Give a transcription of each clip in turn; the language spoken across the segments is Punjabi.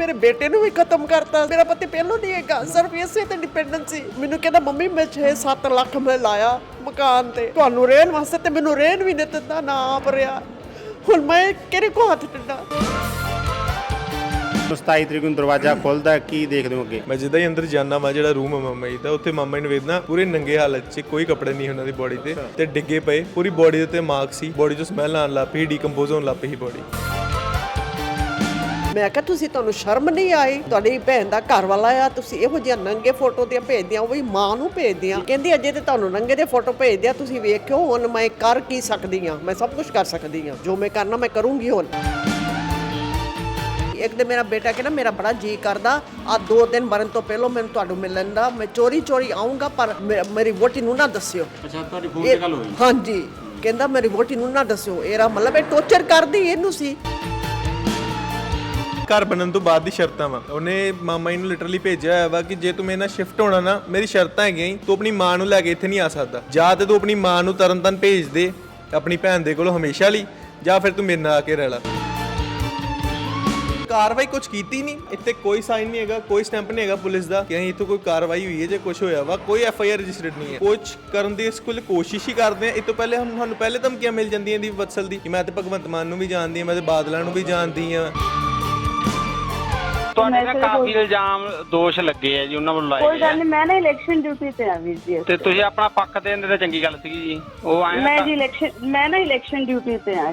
ਮੇਰੇ ਬੇਟੇ ਨੂੰ ਵੀ ਖਤਮ ਕਰਤਾ। ਮੇਰਾ ਪਤੀ ਪਹਿਲੋਂ ਨਹੀਂ ਹੈਗਾ। ਸਿਰਫ ਇਸੇ ਤੇ ਡਿਪੈਂਡੈਂਟ ਸੀ। ਮੈਨੂੰ ਕਹਿੰਦਾ ਮੰਮੀ ਮੈਂ 6-7 ਲੱਖ ਮੈਂ ਲਾਇਆ ਮਕਾਨ ਤੇ। ਤੁਹਾਨੂੰ ਰਹਿਣ ਵਾਸਤੇ ਤੇ ਮੈਨੂੰ ਰਹਿਣ ਵੀ ਨਹੀਂ ਦਿੱਤਾ ਨਾ ਆਪ ਹੁਣ ਮੈਂ ਕਿਹੜੇ ਕੋ ਹੱਥ ਟੰਡਾ? 27 ਤਰੀਕ ਨੂੰ ਦਰਵਾਜ਼ਾ ਖੁੱਲਦਾ ਕੀ ਦੇਖਦੇ ਹੋ ਅੱਗੇ? ਮੈਂ ਜਿੱਦਾਂ ਹੀ ਅੰਦਰ ਜਾਣਾ ਵਾ ਜਿਹੜਾ ਰੂਮ ਹੈ ਮਾਮਾ ਜੀ ਦਾ ਉੱਥੇ ਮਾਮਾ ਜੀ ਨੂੰ ਵੇਖਦਾ ਪੂਰੇ ਨੰਗੇ ਹਾਲਤ 'ਚ ਕੋਈ ਕੱਪੜੇ ਨਹੀਂ ਉਹਨਾਂ ਦੀ ਬੋਡੀ ਤੇ ਤੇ ਡਿੱਗੇ ਪਏ। ਪੂਰੀ ਬੋਡੀ ਦੇ ਉੱਤੇ ਮਾਰਕ ਸੀ। ਬੋਡੀ 'ਚੋਂ ਸਮੈਲ ਆਉਣ ਲੱਗ ਪਈ ਡੀਕੰਪੋਜ਼ ਹੋਣ ਲੱਗ ਪਈ ਬੋਡੀ ਮੈਂ ਕਿਹਾ ਤੁਸੀਂ ਤੁਹਾਨੂੰ ਸ਼ਰਮ ਨਹੀਂ ਆਈ? ਤੁਹਾਡੀ ਭੈਣ ਦਾ ਘਰ ਵਾਲਾ ਆ ਤੁਸੀਂ ਇਹੋ ਜਿਹੀਆਂ ਨੰਗੇ ਫੋਟੋ ਦੀਆਂ ਭੇਜਦੀਆਂ ਉਹ ਵੀ ਮਾਂ ਨੂੰ ਭੇਜਦੀਆਂ। ਕਹਿੰਦੀ ਅਜੇ ਤੇ ਤੁਹਾਨੂੰ ਨੰਗੇ ਦੇ ਫੋਟੋ ਭੇਜਦੇ ਆ ਤੁਸੀਂ ਵੇਖਿਓ ਹੁਣ ਮੈਂ ਕਰ ਕੀ ਸਕਦੀ ਆ? ਮੈਂ ਸਭ ਕੁਝ ਕਰ ਸਕਦੀ ਆ। ਜੋ ਮੈਂ ਕਰਨਾ ਮੈਂ ਕਰੂੰਗੀ ਹੁਣ। ਇੱਕ ਦਿਨ ਮੇਰਾ ਬੇਟਾ ਕਹਿੰਦਾ ਮੇਰਾ ਬੜਾ ਜੀ ਕਰਦਾ। ਆ ਦੋ ਦਿਨ ਮਰਨ ਤੋਂ ਪਹਿਲਾਂ ਮੈਨੂੰ ਤੁਹਾਨੂੰ ਮਿਲਣ ਦਾ। ਮੈਂ ਚੋਰੀ ਚੋਰੀ ਆਉਂਗਾ ਪਰ ਮੇਰੀ ਵੋਟੀ ਨੂੰ ਨਾ ਦੱਸਿਓ। ਅੱਛਾ ਤੁਹਾਡੀ ਫੋਨ ਇਹ- ਹਾਂਜੀ। ਕਹਿੰਦਾ ਮੇਰੀ ਵੋਟੀ ਨੂੰ ਨਾ ਦੱਸਿਓ। ਇਹਦਾ ਮਤਲਬ ਇਹ ਟੌਰਚਰ ਕਰਦੀ ਇਹਨੂੰ ਸੀ? ਘਰ ਬਣਨ ਤੋਂ ਬਾਅਦ ਦੀ ਸ਼ਰਤਾਂ ਵਾ। ਉਹਨੇ ਮਾਮਾ ਜੀ ਨੂੰ ਲਿਟਰਲੀ ਭੇਜਿਆ ਹੋਇਆ ਵਾ ਕਿ ਜੇ ਤੂੰ ਮੇਰੇ ਨਾਲ ਸ਼ਿਫਟ ਹੋਣਾ ਨਾ ਮੇਰੀ ਸ਼ਰਤਾਂ ਹੈਗੀਆਂ ਈ, ਤੂੰ ਆਪਣੀ ਮਾਂ ਨੂੰ ਲੈ ਕੇ ਇੱਥੇ ਨਹੀਂ ਆ ਸਕਦਾ। ਜਾਂ ਤੇ ਤੂੰ ਆਪਣੀ ਮਾਂ ਨੂੰ ਤਰਨਤਨ ਭੇਜ ਦੇ ਆਪਣੀ ਭੈਣ ਦੇ ਕੋਲੋਂ ਹਮੇਸ਼ਾ ਲਈ ਜਾਂ ਫਿਰ ਤੂੰ ਮੇਰੇ ਨਾਲ ਆ ਕੇ ਰਹਿ ਲੈ। ਕਾਰਵਾਈ ਕੁਝ ਕੀਤੀ ਨਹੀਂ ਇੱਥੇ ਕੋਈ ਸਾਈਨ ਨਹੀਂ ਹੈਗਾ ਕੋਈ ਸਟੈਂਪ ਨਹੀਂ ਹੈਗਾ ਪੁਲਿਸ ਦਾ ਕਿ ਅਸੀਂ ਇੱਥੇ ਕੋਈ ਕਾਰਵਾਈ ਹੋਈ ਹੈ ਜੇ ਕੁਝ ਹੋਇਆ ਵਾ ਕੋਈ ਐਫ ਆਈ ਆਰ ਰਜਿਸਟਰਡ ਨਹੀਂ ਹੈ। ਕੁਝ ਕਰਨ ਦੀ ਇਸ ਕੋਲ ਕੋਸ਼ਿਸ਼ ਹੀ ਕਰਦੇ ਆ ਇਹ ਤੋਂ ਪਹਿਲੇ ਸਾਨੂੰ ਸਾਨੂੰ ਪਹਿਲੇ ਧਮਕੀਆਂ ਮਿਲ ਜਾਂਦੀਆਂ ਦੀ ਵਤਸਲ ਦੀ ਕਿ ਮੈਂ ਤੇ ਭਗਵੰਤ ਮਾਨ ਨੂੰ ਵੀ ਜਾਣਦੀ ਹਾਂ ਮੈਂ ਤੇ ਬਾਦਲਾਂ ਨੂੰ ਵੀ ਜਾਣਦੀ ਹਾਂ। ਤੁਹਾਡੇ ਨਾਲ ਕਾਫੀ ਇਲਜ਼ਾਮ ਦੋਸ਼ ਲੱਗੇ ਆ ਜੀ ਉਹਨਾਂ ਵੱਲੋਂ ਲਾਏ ਕੋਈ ਗਏ ਆ। ਗੱਲ ਨਹੀਂ ਮੈਂ ਨਾ ਇਲੈਕਸ਼ਨ ਡਿਊਟੀ ਤੇ ਆ ਵੀਰ ਜੀ ਤੇ ਤੁਸੀਂ ਆਪਣਾ ਪੱਖ ਦੇ ਦਿੰਦੇ ਤਾਂ ਚੰਗੀ ਗੱਲ ਸੀਗੀ ਜੀ ਉਹ ਆਏ ਮੈਂ ਜੀ ਇਲੈਕਸ਼ਨ ਮੈਂ ਨਾ ਇਲੈਕਸ਼ਨ ਡਿਊਟੀ ਤੇ ਆ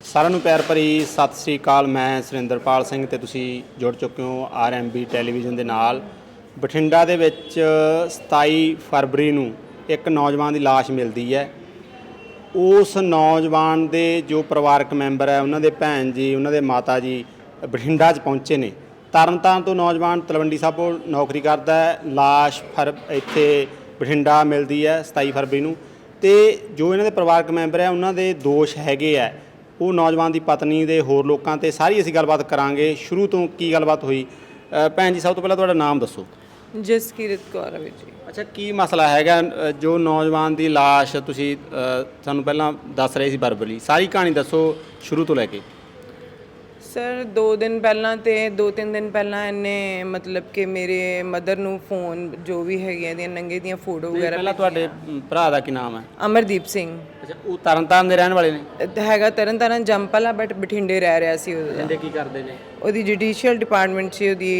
ਸਾਰਿਆਂ ਨੂੰ ਪਿਆਰ ਭਰੀ ਸਤਿ ਸ੍ਰੀ ਅਕਾਲ ਮੈਂ ਸੁਰਿੰਦਰਪਾਲ ਸਿੰਘ ਤੇ ਤੁਸੀਂ ਜੁੜ ਚੁੱਕੇ ਹੋ ਆਰਐਮਬੀ ਟੈਲੀਵਿਜ਼ਨ ਦੇ ਨਾਲ। ਬਠਿੰਡਾ ਦੇ ਵਿੱਚ 27 ਫਰਵਰੀ ਨੂੰ ਇੱਕ ਨੌਜਵਾਨ ਦੀ ਲਾਸ਼ ਮਿਲਦੀ ਹੈ। ਉਸ ਨੌਜਵਾਨ ਦੇ ਜੋ ਪਰਿਵਾਰਕ ਮੈਂਬਰ ਹੈ, ਉਹਨਾਂ ਦੇ ਭੈਣ ਜੀ, ਉਹਨਾਂ ਦੇ ਮਾਤਾ ਜੀ ਬਠਿੰਡਾ 'ਚ ਪਹੁੰਚੇ ਨੇ। ਤਰਨਤਾਰਨ ਤੋਂ ਨੌਜਵਾਨ ਤਲਵੰਡੀ ਸਾਬੋ ਨੌਕਰੀ ਕਰਦਾ ਹੈ, ਲਾਸ਼ ਫਰ, ਇੱਥੇ ਬਠਿੰਡਾ ਮਿਲਦੀ ਹੈ 27 ਫਰਵਰੀ ਨੂੰ। ਤੇ ਜੋ ਇਹਨਾਂ ਦੇ ਪਰਿਵਾਰਕ ਮੈਂਬਰ ਹੈ, ਉਹਨਾਂ ਦੇ ਦੋਸ਼ ਹੈਗੇ ਆ ਉਹ ਨੌਜਵਾਨ ਦੀ ਪਤਨੀ ਦੇ ਹੋਰ ਲੋਕਾਂ ਤੇ ਸਾਰੀ ਅਸੀਂ ਗੱਲਬਾਤ ਕਰਾਂਗੇ। ਸ਼ੁਰੂ ਤੋਂ ਕੀ ਗੱਲਬਾਤ ਹੋਈ? ਭੈਣ ਜੀ, ਸਭ ਤੋਂ ਪਹਿਲਾਂ ਤੁਹਾਡਾ ਨਾਮ ਦੱਸੋ। ਜਸਕੀਰਤ ਕੌਰ ਹੈ ਵੀਰ ਜੀ। ਅੱਛਾ ਕੀ ਮਸਲਾ ਹੈਗਾ? ਅ, ਜੋ ਨੌਜਵਾਨ ਦੀ ਲਾਸ਼ ਤੁਸੀਂ ਅ, ਸਾਨੂੰ ਪਹਿਲਾਂ ਦੱਸ ਰਹੇ ਸੀ ਬਰਬਲੀ ਸਾਰੀ ਕਹਾਣੀ ਦੱਸੋ ਸ਼ੁਰੂ ਤੋਂ ਲੈ ਕੇ। ਸਰ 2 ਦਿਨ ਪਹਿਲਾਂ ਤੇ 2-3 ਦਿਨ ਪਹਿਲਾਂ ਇਹਨੇ ਮਤਲਬ ਕਿ ਮੇਰੇ ਮਦਰ ਨੂੰ ਫੋਨ ਜੋ ਵੀ ਹੈਗੀਆਂ ਦੀਆਂ ਨੰਗੇ ਦੀਆਂ ਫੋਟੋ ਵਗੈਰਾ ਪਹਿਲਾਂ ਤੁਹਾਡੇ ਅਮ, ਭਰਾ ਦਾ ਕੀ ਨਾਮ ਹੈ? ਅਮਰਦੀਪ ਸਿੰਘ। ਅੱਛਾ ਉਹ ਤਰਨਤਾਰਨ ਦੇ ਰਹਿਣ ਵਾਲੇ ਨੇ? ਅਹ ਹੈਗਾ ਤਰਨ ਤਾਰਨ ਜੰਪਲਾ ਬਟ ਬਠਿੰਡੇ ਰਹਿ ਰਿਹਾ ਸੀ ਉਹਦਾ। ਕਹਿੰਦੇ ਕੀ ਕਰਦੇ ਨੇ? ਉਹਦੀ ਜੁਡੀਸ਼ੀਅਲ ਡਿਪਾਰਟਮੈਂਟ 'ਚ ਉਹਦੀ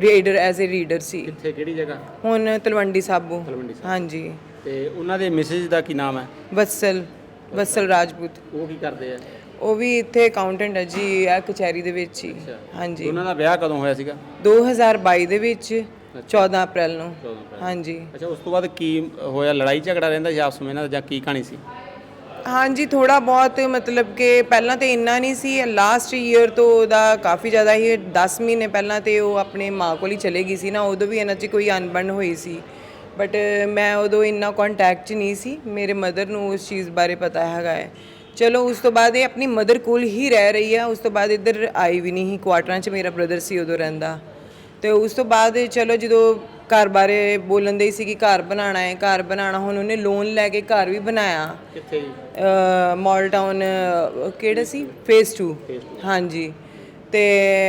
ਰੀਡਰ ਐਜ਼ ਅ ਰੀਡਰ ਸੀ। ਕਿੱਥੇ ਕਿਹੜੀ ਜਗ੍ਹਾ? ਹੁਣ ਤਲਵੰਡੀ ਸਾਬੋ। ਹਾਂਜੀ। ਤੇ ਉਹਨਾਂ ਦੇ ਮਿਸਿਸ ਦਾ ਕੀ ਨਾਮ ਹੈ? ਵਸਲ ਵਸਲ ਰਾਜਪੂਤ। ਉਹ ਕੀ ਕਰਦੇ ਆ? ਉਹ ਵੀ ਇੱਥੇ ਅਕਾਊਂਟੈਂਟ ਹੈ ਜੀ ਆ ਕਚਹਿਰੀ ਦੇ ਵਿੱਚ ਹੀ। ਹਾਂਜੀ। ਉਹਨਾਂ ਦਾ ਵਿਆਹ ਕਦੋਂ ਹੋਇਆ ਸੀਗਾ? 2022 ਦੇ ਵਿੱਚ 14 ਅਪ੍ਰੈਲ ਨੂੰ। ਹਾਂਜੀ। ਅੱਛਾ ਉਸ ਤੋਂ ਬਾਅਦ ਕੀ ਹੋਇਆ? ਲੜਾਈ ਝਗੜਾ ਰਹਿੰਦਾ ਸੀ ਆਪਸ ਵਿੱਚ ਇਹਨਾਂ ਦਾ ਜਾਂ ਕੀ ਕਹਾਣੀ ਸੀ? ਹਾਂਜੀ ਥੋੜਾ ਬਹੁਤ ਮਤਲਬ ਕਿ ਪਹਿਲਾਂ ਤੇ ਇੰਨਾ ਨਹੀਂ ਸੀ। ਲਾਸਟ ਈਅਰ ਤੋਂ ਉਹਦਾ ਕਾਫੀ ਜ਼ਿਆਦਾ ਹੀ 10 ਮਹੀਨੇ ਪਹਿਲਾਂ ਤੇ ਉਹ ਆਪਣੇ ਮਾਂ ਕੋਲ ਹੀ ਚਲੇ ਗਈ ਸੀ ਨਾ ਉਦੋਂ ਵੀ ਇਹਨਾਂ 'ਚ ਕੋਈ ਅਣਬਣ ਹੋਈ ਸੀ। ਬਟ ਮੈਂ ਉਦੋਂ ਇੰਨਾ ਕੰਟੈਕਟ 'ਚ ਨਹੀਂ ਸੀ। ਮੇਰੇ ਮਦਰ ਨੂੰ ਉਸ ਚੀਜ਼ ਬਾਰੇ ਪਤਾ ਹੈਗਾ ਹੈ। ਚਲੋ ਉਸ ਤੋਂ ਬਾਅਦ ਇਹ ਆਪਣੀ ਮਦਰ ਕੋਲ ਹੀ ਰਹਿ ਰਹੀ ਆ। ਉਸ ਤੋਂ ਬਾਅਦ ਇੱਧਰ ਆਈ ਵੀ ਨਹੀਂ ਕੁਆਟਰਾਂ 'ਚ ਮੇਰਾ ਬ੍ਰਦਰ ਸੀ ਉਦੋਂ ਰਹਿੰਦਾ। ਤੇ ਉਸ ਤੋਂ ਬਾਅਦ ਚਲੋ ਜਦੋਂ ਘਰ ਬਾਰੇ ਬੋਲਣ ਦੇ ਸੀ ਕਿ ਘਰ ਬਣਾਉਣਾ ਹੈ ਘਰ ਬਣਾਉਣਾ ਹੁਣ ਉਹਨੇ ਲੋਨ ਲੈ ਕੇ ਘਰ ਵੀ ਬਣਾਇਆ। ਕਿੱਥੇ ਜੀ? ਮਾਲ ਟਾਊਨ ਕਿਹੜਾ ਸੀ? ਫੇਸ 2 ਹਾਂਜੀ। ਤੇ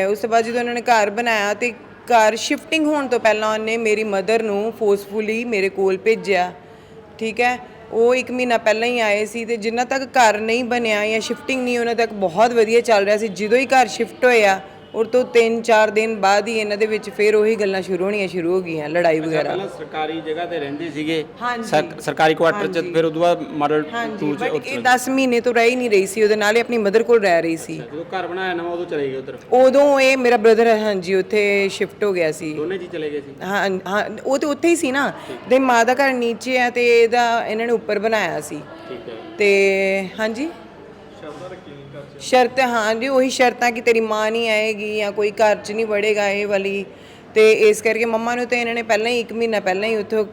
ਉਸ ਤੋਂ ਬਾਅਦ ਜਦੋਂ ਉਹਨਾਂ ਨੇ ਘਰ ਬਣਾਇਆ ਤੇ ਘਰ ਸ਼ਿਫਟਿੰਗ ਹੋਣ ਤੋਂ ਪਹਿਲਾਂ ਉਹਨੇ ਮੇਰੀ ਮਦਰ ਨੂੰ ਫੋਰਸਫੁਲੀ ਮੇਰੇ ਕੋਲ ਭੇਜਿਆ। ਠੀਕ ਹੈ? ਉਹ 1 ਮਹੀਨਾ ਪਹਿਲਾਂ ਹੀ ਆਏ ਸੀ ਤੇ ਜਿੰਨਾ ਤੱਕ ਘਰ ਨਹੀਂ ਬਣਿਆ ਜਾਂ ਸ਼ਿਫਟਿੰਗ ਨਹੀਂ ਉਹਨਾਂ ਤੱਕ ਬਹੁਤ ਵਧੀਆ ਚੱਲ ਰਿਹਾ ਸੀ, ਜਦੋਂ ਹੀ ਘਰ ਸ਼ਿਫਟ ਹੋਇਆ ਔਰ ਤੋਂ 3-4 ਦਿਨ ਬਾਅਦ ਹੀ ਇਹਨਾਂ ਦੇ ਵਿੱਚ ਫੇਰ ਉਹੀ ਗੱਲਾਂ ਸ਼ੁਰੂ ਹੋਣੀਆਂ ਸ਼ੁਰੂ ਹੋ ਗਈਆਂ ਲੜਾਈ ਵਗੈਰਾ। ਪਹਿਲਾਂ ਸਰਕਾਰੀ ਜਗ੍ਹਾ ਤੇ ਰਹਿੰਦੇ ਸੀਗੇ। ਸਰ- ਸਰਕਾਰੀ ਕੁਆਟਰ ਚ ਫਿਰ ਉਦੋਂ ਬਾਅਦ ਮਾਡਲ 2 ਚ ਬਟ ਇਹ 10 ਮਹੀਨੇ ਤੋਂ ਰਹਿ ਹੀ ਨਹੀਂ ਰਹੀ ਸੀ ਉਹਦੇ ਨਾਲ ਹੀ ਆਪਣੀ ਮਦਰ ਕੋਲ ਰਹਿ ਰਹੀ ਸੀ। ਜਦੋਂ ਘਰ ਬਣਾਇਆ ਨਵਾਂ ਉਦੋਂ ਚਲੇ ਗਏ ਉਧਰ? ਉਦੋਂ ਇਹ ਮੇਰਾ ਬ੍ਰਦਰ ਹਾਂਜੀ ਉੱਥੇ ਸ਼ਿਫਟ ਹੋ ਗਿਆ ਸੀ। ਦੋਨੇ ਜੀ ਚਲੇ ਗਏ ਸੀ? ਹਾਂ ਹਾਂ ਉਹ ਤੇ ਉੱਥੇ ਹੀ ਸੀ ਨਾ। ਤੇ ਮਾਂ ਦਾ ਘਰ ਨੀਚੇ ਆ ਤੇ ਇਹਦਾ ਇਹਨਾਂ ਨੇ ਉੱਪਰ ਬਣਾਇਆ ਸੀ। ਠੀਕ ਹੈ। ਤੇ ਹਾਂਜੀ? ਸ਼ਰਤ ਹਾਂਜੀ ਉਹੀ ਸ਼ਰਤਾਂ ਕਿ ਤੇਰੀ ਮਾਂ ਨਹੀਂ ਆਏਗੀ ਜਾਂ ਕੋਈ ਘਰ 'ਚ ਨਹੀਂ ਵੜੇਗਾ ਇਹ ਵਾਲੀ। ਤੇ ਇਸ ਕਰਕੇ ਮੰਮਾ ਨੂੰ ਤੇ ਇਹਨਾਂ ਨੇ ਪਹਿਲਾਂ ਹੀ 1 ਮਹੀਨਾ ਪਹਿਲਾਂ ਹੀ ਉੱਥੋਂ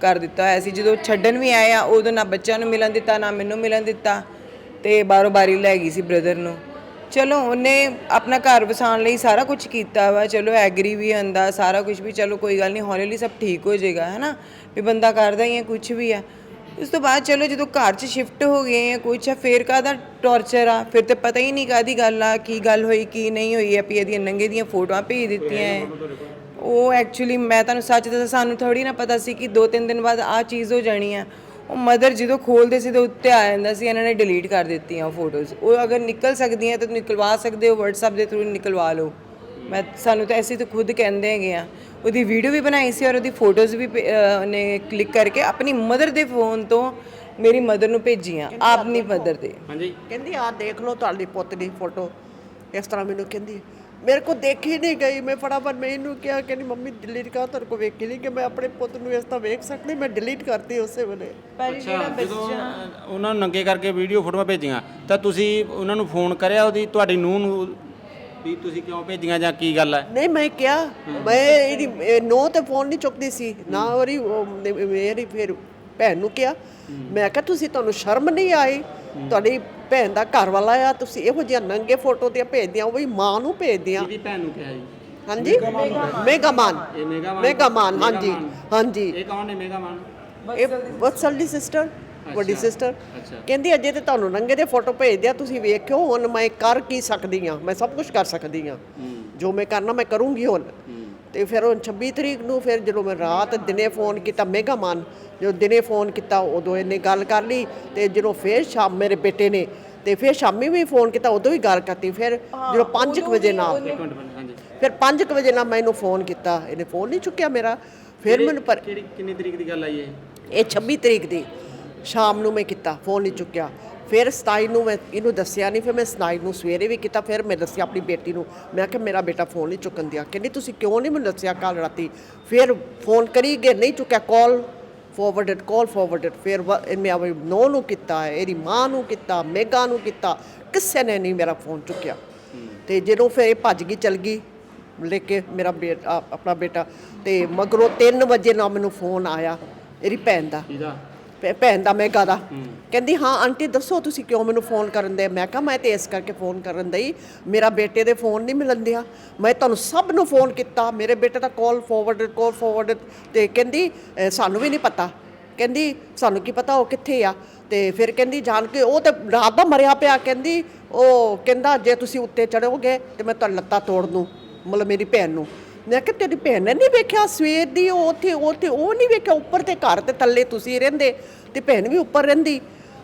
ਕਰ ਦਿੱਤਾ ਹੋਇਆ ਸੀ। ਜਦੋਂ ਛੱਡਣ ਵੀ ਆਏ ਆ, ਉਦੋਂ ਨਾ ਬੱਚਿਆਂ ਨੂੰ ਮਿਲਣ ਦਿੱਤਾ, ਨਾ ਮੈਨੂੰ ਮਿਲਣ ਦਿੱਤਾ ਤੇ ਬਾਰੋ ਬਾਰੀ ਲੈ ਗਈ ਸੀ ਬ੍ਰਦਰ ਨੂੰ। ਚਲੋ, ਉਹਨੇ ਆਪਣਾ ਘਰ ਵਸਾਉਣ ਲਈ ਸਾਰਾ ਕੁਝ ਕੀਤਾ ਵਾ। ਚਲੋ ਐਗਰੀ ਵੀ ਹੁੰਦਾ, ਸਾਰਾ ਕੁਝ ਵੀ। ਚਲੋ, ਕੋਈ ਗੱਲ ਨਹੀਂ ਹੌਲੀ ਹੌਲੀ ਸਭ ਠੀਕ ਹੋ ਜਾਏਗਾ ਹੈ ਨਾ ਵੀ ਬੰਦਾ ਕਰਦਾ ਹੀ ਹੈ ਕੁਝ ਵੀ ਆ ਉਸ ਤੋਂ ਬਾਅਦ ਚਲੋ ਜਦੋਂ ਘਰ 'ਚ ਸ਼ਿਫਟ ਹੋ ਗਏ ਆ ਕੁਛ ਆ ਫਿਰ ਕਾਹਦਾ ਟੌਰਚਰ ਆ? ਫਿਰ ਤੇ ਪਤਾ ਹੀ ਨਹੀਂ ਕਾਦੀ ਗੱਲ ਆ, ਕੀ ਗੱਲ ਹੋਈ, ਕੀ ਨਹੀਂ ਹੋਈ ਆ ਪੀ ਇਹਦੀਆਂ ਨੰਗੇ ਦੀਆਂ ਫੋਟੋਆਂ ਭੇਜ ਦਿੱਤੀਆਂ ਹੈ। ਉਹ ਐਕਚੁਅਲੀ ਮੈਂ ਤੁਹਾਨੂੰ ਸੱਚ ਦੱਸਾਂ, ਸਾਨੂੰ ਥੋੜੀ ਨਾ ਪਤਾ ਸੀ ਕਿ ਦੋ ਤਿੰਨ ਦਿਨ ਬਾਅਦ ਆ ਚੀਜ਼ ਹੋ ਜਾਣੀ ਆ। ਉਹ ਮਦਰ ਜਦੋਂ ਖੋਲਦੇ ਸੀ ਤੇ ਉੱਤੇ ਆ ਜਾਂਦਾ ਸੀ, ਇਹਨਾਂ ਨੇ ਡਿਲੀਟ ਕਰ ਦਿੱਤੀਆਂ ਉਹ ਫੋਟੋਜ਼ ਉਹ ਅਗਰ ਨਿਕਲ ਸਕਦੀਆਂ ਤਾਂ ਨਿਕਲਵਾ ਸਕਦੇ ਹੋ, WhatsApp ਦੇ ਥਰੂ ਨਿਕਲਵਾ ਲਓ। ਮੈਂ, ਸਾਨੂੰ ਤਾਂ ਐਸੀ ਤਾਂ ਖੁਦ ਕਹਿੰਦੇ ਹੈਗੇ ਆ। ਉਹਦੀ ਵੀਡੀਓ ਵੀ ਬਣਾਈ ਸੀ ਔਰ ਉਹਦੀ ਫੋਟੋਜ਼ ਵੀ ਉਹਨੇ ਕਲਿੱਕ ਕਰਕੇ ਆਪਣੀ ਮਦਰ ਦੇ ਫੋਨ ਤੋਂ ਮੇਰੀ ਮਦਰ ਨੂੰ ਭੇਜੀਆਂ ਆਪਣੀ ਮਦਰ ਦੇ। ਹਾਂਜੀ। ਕਹਿੰਦੀ ਆ ਦੇਖ ਲਓ ਤੁਹਾਡੀ ਪੁੱਤ ਦੀ ਫੋਟੋ ਇਸ ਤਰ੍ਹਾਂ ਮੈਨੂੰ ਕਹਿੰਦੀ ਮੇਰੇ ਕੋ ਦੇਖੀ ਨਹੀਂ ਗਈ। ਮੈਂ ਫਟਾਫਟ ਮੈਂ ਇਹਨੂੰ ਕਿਹਾ ਕਿ ਮੰਮੀ ਡਿਲੀਟ ਕਰ ਤੇਰੇ ਕੋ ਵੇਖੀ ਨਹੀਂ ਕਿ ਮੈਂ ਆਪਣੇ ਪੁੱਤ ਨੂੰ ਇਸ ਤਰ੍ਹਾਂ ਵੇਖ ਸਕਦੀ ਮੈਂ ਡਿਲੀਟ ਕਰਤੀ ਉਸੇ ਵੇਲੇ। ਉਹਨਾਂ ਨੂੰ ਨੰਗੇ ਕਰਕੇ ਵੀਡੀਓ ਫੋਟੋਆਂ ਭੇਜੀਆਂ ਤਾਂ ਤੁਸੀਂ ਉਹਨਾਂ ਨੂੰ ਫੋਨ ਕਰਿਆ ਉਹਦੀ ਤੁਹਾਡੀ ਨੂੰਹ ਨੂੰ ਵੀ ਤੁਸੀਂ ਕਿਉਂ ਭੇਜੀਆਂ ਜਾਂ ਕੀ ਗੱਲ ਹੈ? ਨਹੀਂ ਮੈਂ ਕਿਹਾ ਮੈਂ ਇਹਦੀ ਨੋ ਤੇ ਫੋਨ ਨਹੀਂ ਚੁੱਕਦੀ ਸੀ। ਨਾ ਉਹਦੀ ਉਹ ਮੇਰੀ ਫਿਰ ਭੈਣ ਨੂੰ ਕਿਹਾ ਮੈਂ ਕਿਹਾ ਤੁਸੀਂ ਤੁਹਾਨੂੰ ਸ਼ਰਮ ਨਹੀਂ ਆਈ? ਤੁਹਾਡੀ ਭੈਣ ਦਾ ਘਰ ਵਾਲਾ ਆ ਤੁਸੀਂ ਇਹੋ ਜਿਹੀਆਂ ਨੰਗੇ ਫੋਟੋ ਤੇ ਭੇਜਦੀਆਂ ਉਹ ਵੀ ਮਾਂ ਨੂੰ ਭੇਜਦੀਆਂ। ਇਹਦੀ ਭੈਣ ਨੂੰ ਕਿਹਾ ਜੀ? ਹਾਂਜੀ? ਮੇਗਾਮਾਨ। ਇਹ ਮੇਗਾਮਾਨ। ਮੇਗਾਮਾਨ ਹਾਂਜੀ। ਹਾਂਜੀ। ਇਹ ਕੌਣ ਨੇ ਮੇਗਾਮਾਨ? ਇਹ ਵਤਸਲ ਦੀ ਸਿਸਟਰ ਵੱਡੀ ਸਿਸਟਰ। ਕਹਿੰਦੀ ਅਜੇ ਤੇ ਤੁਹਾਨੂੰ ਨੰਗੇ ਦੇ ਫੋਟੋ ਭੇਜਦੇ ਆ ਤੁਸੀਂ ਵੇਖਿਓ ਹੁਣ ਮੈਂ ਕਰ ਕੀ ਸਕਦੀ ਆ? ਮੈਂ ਸਭ ਕੁਝ ਕਰ ਸਕਦੀ ਆ। ਜੋ ਮੈਂ ਕਰਨਾ ਮੈਂ ਕਰੂੰਗੀ ਹੁਣ। ਤੇ ਫਿਰ ਉਹ 26 ਤਰੀਕ ਨੂੰ ਫਿਰ ਜਦੋਂ ਮੈਂ ਰਾਤ ਦਿਨੇ ਫੋਨ ਕੀਤਾ ਮੇਗਾਮਾਨ ਜਦੋਂ ਦਿਨੇ ਫੋਨ ਕੀਤਾ ਉਦੋਂ ਇਹਨੇ ਗੱਲ ਕਰ ਲਈ ਤੇ ਜਦੋਂ ਫਿਰ ਸ਼ਾਮ ਮੇਰੇ ਬੇਟੇ ਨੇ ਤੇ ਫਿਰ ਸ਼ਾਮੀ ਵੀ ਫੋਨ ਕੀਤਾ ਉਦੋਂ ਵੀ ਗੱਲ ਕਰਤੀ। ਫਿਰ ਜਦੋਂ 5 ਵਜੇ ਨਾਲ ਫਿਰ 5 ਵਜੇ ਨਾਲ ਮੈਨੂੰ ਫੋਨ ਕੀਤਾ ਇਹਨੇ ਫੋਨ ਨਹੀਂ ਚੁੱਕਿਆ ਮੇਰਾ। ਫਿਰ ਮੈਨੂੰ ਪਰ ਕਿਹੜੀ ਕਿੰਨੀ ਤਰੀਕ ਦੀ ਗੱਲ ਆਈ ਇਹ? ਇਹ 26 ਤਰੀਕ ਦੀ। ਸ਼ਾਮ ਨੂੰ ਮੈਂ ਕੀਤਾ, ਫੋਨ ਨਹੀਂ ਚੁੱਕਿਆ। ਫਿਰ 27 ਨੂੰ ਮੈਂ ਇਹਨੂੰ ਦੱਸਿਆ ਨਹੀਂ, ਫਿਰ ਮੈਂ 27 ਨੂੰ ਸਵੇਰੇ ਵੀ ਕੀਤਾ, ਫਿਰ ਮੈਂ ਦੱਸਿਆ ਆਪਣੀ ਬੇਟੀ ਨੂੰ। ਮੈਂ ਕਿਹਾ ਮੇਰਾ ਬੇਟਾ ਫੋਨ ਨਹੀਂ ਚੁੱਕਣ ਦਿਆ। ਕਹਿੰਦੀ, ਤੁਸੀਂ ਕਿਉਂ ਨਹੀਂ ਮੈਨੂੰ ਦੱਸਿਆ ਕੱਲ ਰਾਤੀ? ਫਿਰ ਫੋਨ ਕਰੀ ਗਏ, ਨਹੀਂ ਚੁੱਕਿਆ ਕਾਲ ਫਾਰਵਰਡਡ ਕਾਲ ਫਾਰਵਰਡਡ ਫਿਰ ਵ- ਇਹ ਮੈਂ ਆਪਣੀ ਨੌਂ ਨੂੰ ਕੀਤਾ, ਇਹਦੀ ਮਾਂ ਨੂੰ ਕੀਤਾ ਮੇਗਾ ਨੂੰ ਕੀਤਾ, ਕਿਸੇ ਨੇ ਨਹੀਂ ਮੇਰਾ ਫੋਨ ਚੁੱਕਿਆ। ਤੇ ਜਦੋਂ ਫਿਰ ਇਹ ਭੱਜ ਗਈ, ਚਲ ਗਈ, ਲੈ ਕੇ ਮੇਰਾ ਬੇਟਾ ਆਪਣਾ ਬੇਟਾ। ਤੇ ਮਗਰੋਂ 3 ਵਜੇ ਨਾਲ ਮੈਨੂੰ ਫੋਨ ਆਇਆ, ਇਹਦੀ ਭੈਣ ਦਾ। ਭੈ- ਭੈਣ ਦਾ ਮੈਗਾ ਦਾ ਕਹਿੰਦੀ ਹਾਂ ਆਂਟੀ ਦੱਸੋ ਤੁਸੀਂ ਕਿਉਂ ਮੈਨੂੰ ਫੋਨ ਕਰਨ ਦੇ? ਮੈਂ ਕਿਹਾ ਮੈਂ ਤੇ ਇਸ ਕਰਕੇ ਫੋਨ ਕਰਨ ਦਈ। ਮੇਰਾ ਬੇਟੇ ਦੇ ਫੋਨ ਨਹੀਂ ਮਿਲਣ ਦਿਆ। ਮੈਂ ਤੁਹਾਨੂੰ ਸਭ ਨੂੰ ਫੋਨ ਕੀਤਾ। ਮੇਰੇ ਬੇਟੇ ਦਾ ਕਾਲ ਫਾਰਵਰਡ ਕਾਲ ਫਾਰਵਰਡ ਤੇ ਕਹਿੰਦੀ "ਅਹ, ਸਾਨੂੰ ਵੀ ਨਹੀਂ ਪਤਾ। ਕਹਿੰਦੀ ਸਾਨੂੰ ਕੀ ਪਤਾ ਉਹ ਕਿੱਥੇ ਆ? ਤੇ ਫਿਰ ਕਹਿੰਦੀ ਜਾਣ ਕੇ ਉਹ ਤੇ ਰਾਤ ਦਾ ਮਰਿਆ ਪਿਆ। ਕਹਿੰਦੀ ਉਹ ਕਹਿੰਦਾ ਜੇ ਤੁਸੀਂ ਉੱਤੇ ਚੜੋਗੇ ਤੇ ਮੈਂ ਤੁਹਾਨੂੰ ਲੱਤਾਂ ਤੋੜ ਦੂੰ ਮਤਲਬ ਮੇਰੀ ਭੈਣ ਨੂੰ। ਮੈਂ ਕਿਹਾ ਤੇਰੀ ਭੈਣ ਨੇ ਨਹੀਂ ਵੇਖਿਆ ਸਵੇਰ ਦੀ ਉਹ ਉੱਥੇ ਉੱਥੇ ਉਹ ਨਹੀਂ ਵੇਖਿਆ ਉੱਪਰ ਤੇ ਘਰ ਤੇ ਥੱਲੇ ਤੁਸੀਂ ਰਹਿੰਦੇ ਤੇ ਭੈਣ ਵੀ ਉੱਪਰ ਰਹਿੰਦੀ